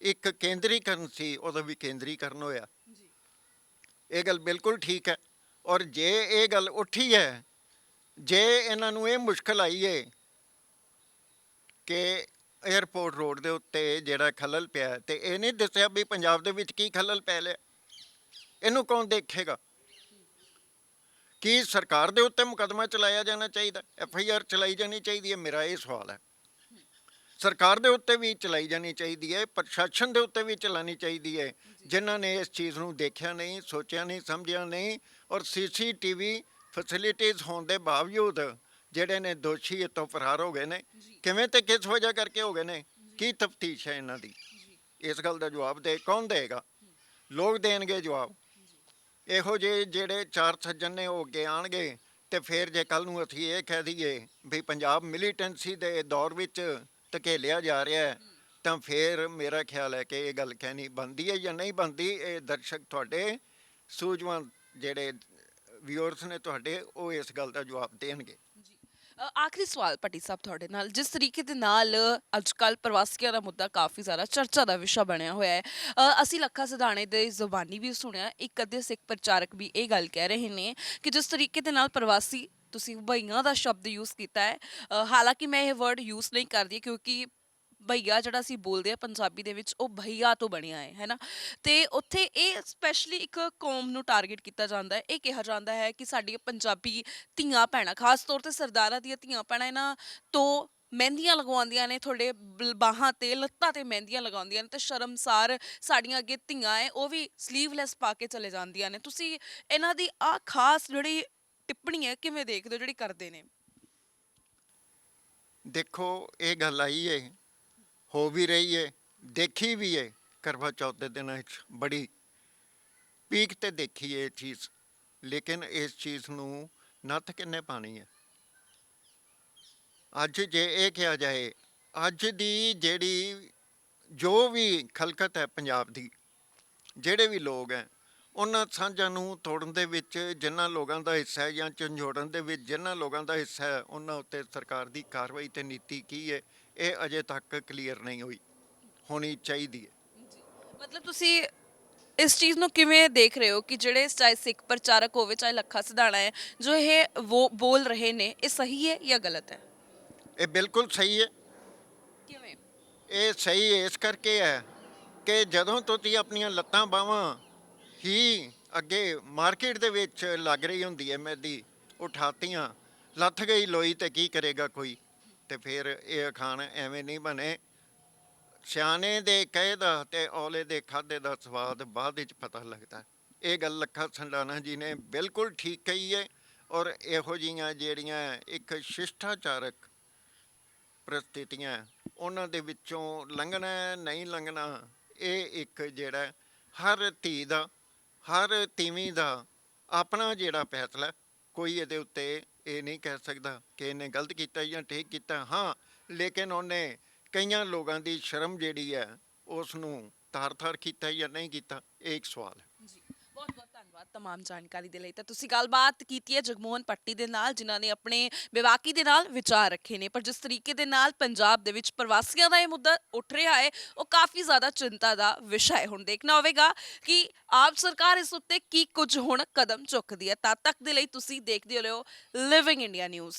ਇੱਕ ਕੇਂਦਰੀਕਰਨ ਸੀ ਉਹਦਾ ਵੀ ਕੇਂਦਰੀਕਰਨ ਹੋਇਆ। ਇਹ ਗੱਲ ਬਿਲਕੁਲ ਠੀਕ ਹੈ। ਔਰ ਜੇ ਇਹ ਗੱਲ ਉੱਠੀ ਹੈ ਜੇ ਇਹਨਾਂ ਨੂੰ ਇਹ ਮੁਸ਼ਕਲ ਆਈ ਹੈ ਕਿ 에ਅਰਪੋਰਟ ਰੋਡ ਦੇ ਉੱਤੇ ਜਿਹੜਾ ਖਲਲ ਪਿਆ ਤੇ ਇਹ ਨਹੀਂ ਦੱਸਿਆ ਵੀ ਪੰਜਾਬ ਦੇ ਵਿੱਚ ਕੀ ਖਲਲ ਪੈ ਲਿਆ। ਇਹਨੂੰ ਕੌਣ ਦੇਖੇਗਾ? ਕੀ ਸਰਕਾਰ ਦੇ ਉੱਤੇ ਮੁਕੱਦਮਾ ਚਲਾਇਆ ਜਾਣਾ ਚਾਹੀਦਾ? ਐਫ ਆਈ ਆਰ ਚਲਾਈ ਜਾਣੀ ਚਾਹੀਦੀ ਹੈ? ਮੇਰਾ ਇਹ ਸਵਾਲ ਹੈ। ਸਰਕਾਰ ਦੇ ਉੱਤੇ ਵੀ ਚਲਾਈ ਜਾਣੀ ਚਾਹੀਦੀ ਹੈ ਪ੍ਰਸ਼ਾਸਨ ਦੇ ਉੱਤੇ ਵੀ ਚਲਾਣੀ ਚਾਹੀਦੀ ਹੈ। ਜਿਨ੍ਹਾਂ ਨੇ ਇਸ ਚੀਜ਼ ਨੂੰ ਦੇਖਿਆ ਨਹੀਂ ਸੋਚਿਆ ਨਹੀਂ ਸਮਝਿਆ ਨਹੀਂ ਔਰ ਸੀਸੀਟੀਵੀ ਫੈਸਿਲਿਟੀਆਂ ਹੋਣ ਦੇ ਬਾਵਜੂਦ ਜਿਹੜੇ ਨੇ ਦੋਸ਼ੀ ਇਹ ਤੋਂ ਫਰਾਰ ਹੋ ਗਏ ਨੇ। ਕਿਵੇਂ ਤੇ ਕਿਸ ਵਜ੍ਹਾ ਕਰਕੇ ਹੋ ਗਏ ਨੇ? ਕੀ ਤਫਤੀਸ਼ ਹੈ ਇਹਨਾਂ ਦੀ? ਇਸ ਗੱਲ ਦਾ ਜਵਾਬ ਦੇ ਕੌਣ ਦੇਗਾ ਲੋਕ ਦੇਣਗੇ ਜਵਾਬ। ਇਹੋ ਜਿਹੇ ਜਿਹੜੇ ਚਾਰ ਸੱਜਣ ਨੇ ਉਹ ਅੱਗੇ ਆਣਗੇ ਤੇ ਫਿਰ ਜੇ ਕੱਲ ਨੂੰ ਅਸੀਂ ਇਹ ਕਹਿ ਦਈਏ ਵੀ ਪੰਜਾਬ ਮਿਲੀਟੈਂਸੀ ਦੇ ਦੌਰ ਵਿੱਚ ਧਕੇਲਿਆ ਜਾ ਰਿਹਾ ਹੈ, ਤਾਂ ਫਿਰ ਮੇਰਾ ਖਿਆਲ ਹੈ ਕਿ ਇਹ ਗੱਲ ਕਹਿਣੀ ਬੰਦੀ ਹੈ ਜਾਂ ਨਹੀਂ ਬੰਦੀ ਇਹ ਦਰਸ਼ਕ ਤੁਹਾਡੇ ਸੂਝਵਾਨ ਜਿਹੜੇ ਵਿਊਅਰਸ ਨੇ ਤੁਹਾਡੇ, ਉਹ ਇਸ ਗੱਲ ਦਾ ਜਵਾਬ ਦੇਣਗੇ। ਅ, ਆਖਰੀ ਸਵਾਲ ਭੱਟੀ ਸਾਹਿਬ ਤੁਹਾਡੇ ਨਾਲ। ਜਿਸ ਤਰੀਕੇ ਦੇ ਨਾਲ ਅੱਜ ਅੱਜਕੱਲ ਪ੍ਰਵਾਸੀਆਂ ਦਾ ਮੁੱਦਾ ਕਾਫੀ ਜ਼ਿਆਦਾ ਚਰਚਾ ਦਾ ਵਿਸ਼ਾ ਬਣਿਆ ਹੋਇਆ ਹੈ। ਅ, ਅਸੀਂ ਲੱਖਾ ਸਿਧਾਣੇ ਦੇ ਜ਼ੁਬਾਨੀ ਵੀ ਸੁਣਿਆ ਇੱਕ ਅੱਧੇ ਸਿੱਖ ਪ੍ਰਚਾਰਕ ਵੀ ਇਹ ਗੱਲ ਕਹਿ ਰਹੇ ਨੇ ਕਿ ਜਿਸ ਤਰੀਕੇ ਦੇ ਨਾਲ ਪ੍ਰਵਾਸੀ ਤੁਸੀਂ ਭਈਆਂ ਦਾ ਸ਼ਬਦ ਯੂਜ਼ ਕੀਤਾ ਹੈ। ਅ, ਹਾਲਾਂਕਿ ਮੈਂ ਇਹ ਵਰਡ ਯੂਜ਼ ਨਹੀਂ ਕਰਦੀ ਕਿਉਂਕਿ ਭਈਆ ਜਿਹੜਾ ਅਸੀਂ ਬੋਲਦੇ ਆ ਪੰਜਾਬੀ ਦੇ ਵਿੱਚ, ਉਹ ਭਈਆ ਤੋਂ ਬਣਿਆ ਹੈ ਹੈਨਾ ਤੇ ਉੱਥੇ ਇਹ ਸਪੈਸ਼ਲੀ ਇੱਕ ਕੌਮ ਨੂੰ ਟਾਰਗੇਟ ਕੀਤਾ ਜਾਂਦਾ ਹੈ। ਇਹ ਕਿਹਾ ਜਾਂਦਾ ਹੈ ਕਿ ਸਾਡੀ ਪੰਜਾਬੀ ਧੀਆਂ ਭੈਣਾਂ, ਖਾਸ ਤੌਰ ਤੇ ਸਰਦਾਰਾਂ ਦੀਆਂ ਧੀਆਂ ਭੈਣਾਂ ਇਹਨਾਂ ਤੋਂ ਮਹਿੰਦੀਆਂ ਲਗਵਾਉਂਦੀਆਂ ਨੇ, ਤੁਹਾਡੇ ਬਲ- ਬਾਹਾਂ ਤੇ, ਲੱਤਾਂ ਤੇ ਮਹਿੰਦੀਆਂ ਲਗਾਉਂਦੀਆਂ ਨੇ ਤੇ ਸ਼ਰਮਸਾਰ ਸਾਡੀਆਂ ਅੱਗੇ ਧੀਆਂ ਐ, ਉਹ ਵੀ ਸਲੀਵਲੈਸ ਪਾ ਕੇ ਚਲੇ ਜਾਂਦੀਆਂ ਨੇ। ਤੁਸੀਂ ਇਹਨਾਂ ਦੀ ਆ ਖਾਸ ਜਿਹੜੀ ਟਿੱਪਣੀ ਹੈ ਕਿਵੇਂ ਦੇਖਦੇ ਹੋ, ਜਿਹੜੀ ਕਰਦੇ ਨੇ? ਦੇਖੋ, ਇਹ ਗੱਲ ਆਈ ਏ ਹੋ ਵੀ ਰਹੀ ਏ, ਦੇਖੀ ਵੀ ਏ, ਕਰਵਾ ਚੌਥ ਦੇ ਦਿਨਾਂ ਵਿੱਚ ਬੜੀ ਪੀਕ ਤੇ ਦੇਖੀ ਏ ਇਹ ਚੀਜ਼, ਲੇਕਿਨ ਇਸ ਚੀਜ਼ ਨੂੰ ਨੱਥ ਕਿੰਨੇ ਪਾਣੀ ਹੈ ਅੱਜ ਜੇ ਇਹ ਕਿਹਾ ਜਾਏ, ਅੱਜ ਦੀ ਜਿਹੜੀ ਜੋ ਵੀ ਖਲਕਤ ਹੈ ਪੰਜਾਬ ਦੀ, ਜਿਹੜੇ ਵੀ ਲੋਕ ਹੈ, ਉਹਨਾਂ ਸਾਂਝਾਂ ਨੂੰ ਤੋੜਨ ਦੇ ਵਿੱਚ ਜਿਨ੍ਹਾਂ ਲੋਕਾਂ ਦਾ ਹਿੱਸਾ ਹੈ ਜਾਂ ਝੰਜੋੜਨ ਦੇ ਵਿੱਚ ਜਿਨ੍ਹਾਂ ਲੋਕਾਂ ਦਾ ਹਿੱਸਾ ਹੈ, ਉਹਨਾਂ ਉੱਤੇ ਸਰਕਾਰ ਦੀ ਕਾਰਵਾਈ ਤੇ ਨੀਤੀ ਕੀ ਹੈ ਇਹ ਅਜੇ ਤੱਕ ਕਲੀਅਰ ਨਹੀਂ ਹੋਈ। ਹੋਣੀ ਚਾਹੀਦੀ ਹੈ। ਮਤਲਬ ਤੁਸੀਂ ਇਸ ਚੀਜ਼ ਨੂੰ ਕਿਵੇਂ ਦੇਖ ਰਹੇ ਹੋ ਕਿ ਜਿਹੜੇ ਚਾਹੇ ਸਿੱਖ ਪ੍ਰਚਾਰਕ ਹੋਵੇ ਚਾਹੇ ਲੱਖਾ ਸਿਧਾਣਾ ਹੈ ਜੋ ਇਹ ਉਹ ਬੋਲ ਰਹੇ ਨੇ ਇਹ ਸਹੀ ਹੈ ਜਾਂ ਗਲਤ ਹੈ? ਇਹ ਬਿਲਕੁਲ ਸਹੀ ਹੈ। ਕਿਵੇਂ? ਇਹ ਸਹੀ ਇਸ ਕਰਕੇ ਹੈ ਕਿ ਜਦੋਂ ਤੁਸੀਂ ਆਪਣੀਆਂ ਲੱਤਾਂ ਬਾਹਾਂ ਹੀ ਅੱਗੇ ਮਾਰਕੀਟ ਦੇ ਵਿੱਚ ਲੱਗ ਰਹੀ ਹੁੰਦੀ ਹੈ ਮੈਦੀ ਉਠਾਤੀਆਂ ਲੱਥ ਗਈ ਲੋਈ ਤੇ ਕੀ ਕਰੇਗਾ ਕੋਈ? ਤੇ ਫਿਰ ਇਹ ਅਖਾਣ ਐਵੇਂ ਨਹੀਂ ਬਣੇ। ਸਿਆਣੇ ਦੇ ਕਹੇ ਦਾ ਤੇ ਔਲੇ ਦੇ ਖਾਦੇ ਦਾ ਸਵਾਦ ਬਾਅਦ ਵਿੱਚ ਪਤਾ ਲੱਗਦਾ। ਇਹ ਗੱਲ ਲੱਖਾ ਸੰਡਾਨਾ ਜੀ ਨੇ ਬਿਲਕੁਲ ਠੀਕ ਕਹੀ ਹੈ ਔਰ ਇਹੋ ਜੀਆਂ ਜਿਹੜੀਆਂ ਇੱਕ ਸ਼ਿਸ਼ਟਾਚਾਰਕ ਪ੍ਰਸਥਿਤੀਆਂ ਉਹਨਾਂ ਦੇ ਵਿੱਚੋਂ ਲੰਘਣਾ ਨਹੀਂ ਲੰਘਣਾ, ਇਹ ਇੱਕ ਜਿਹੜਾ ਹਰ ਧੀ ਦਾ, ਹਰ ਤੀਵੀਂ ਦਾ ਆਪਣਾ ਜਿਹੜਾ ਫੈਸਲਾ ਕੋਈ ਇਹਦੇ ਉੱਤੇ ਇਹ ਨਹੀਂ ਕਹਿ ਸਕਦਾ ਕਿ ਇਹਨੇ ਗਲਤ ਕੀਤਾ ਜਾਂ ਠੀਕ ਕੀਤਾ। ਹਾਂ, ਲੇਕਿਨ ਉਹਨੇ ਕਈਆਂ ਲੋਕਾਂ ਦੀ ਸ਼ਰਮ ਜਿਹੜੀ ਹੈ ਉਸ ਨੂੰ ਤਾਰ-ਤਾਰ ਕੀਤਾ ਜਾਂ ਨਹੀਂ ਕੀਤਾ, ਇਹ ਇੱਕ ਸਵਾਲ ਹੈ ਜੀ ਬਹੁਤ ਬਹੁਤ ਧੰਨਵਾਦ तमाम ਜਾਣਕਾਰੀ ਦੇ ਲਈ ਤਾਂ ਤੁਸੀਂ ਗੱਲਬਾਤ ਕੀਤੀ ਹੈ ਜਗਮੋਹਨ ਪੱਟੀ ਦੇ ਨਾਲ ਜਿਨ੍ਹਾਂ ਨੇ ਆਪਣੇ ਬੇਵਾਕੀ ਦੇ ਨਾਲ ਵਿਚਾਰ ਰੱਖੇ ਨੇ ਪਰ ਜਿਸ ਤਰੀਕੇ ਦੇ ਨਾਲ ਪੰਜਾਬ ਦੇ ਵਿੱਚ ਪ੍ਰਵਾਸੀਆਂ ਦਾ ਇਹ ਮੁੱਦਾ ਉੱਠ ਰਿਹਾ ਹੈ ਉਹ ਕਾਫੀ ਜ਼ਿਆਦਾ ਚਿੰਤਾ ਦਾ ਵਿਸ਼ਾ ਹੈ ਹੁਣ ਦੇਖਣਾ ਹੋਵੇਗਾ ਕਿ ਆਪ ਸਰਕਾਰ ਇਸ ਉੱਤੇ ਕੀ ਕੁਝ ਹੁਣ ਕਦਮ ਚੁੱਕਦੀ ਹੈ ਤਦ ਤੱਕ ਦੇ ਲਈ ਤੁਸੀਂ ਦੇਖਦੇ ਰਹੋ ਲਿਵਿੰਗ ਇੰਡੀਆ ਨਿਊਜ਼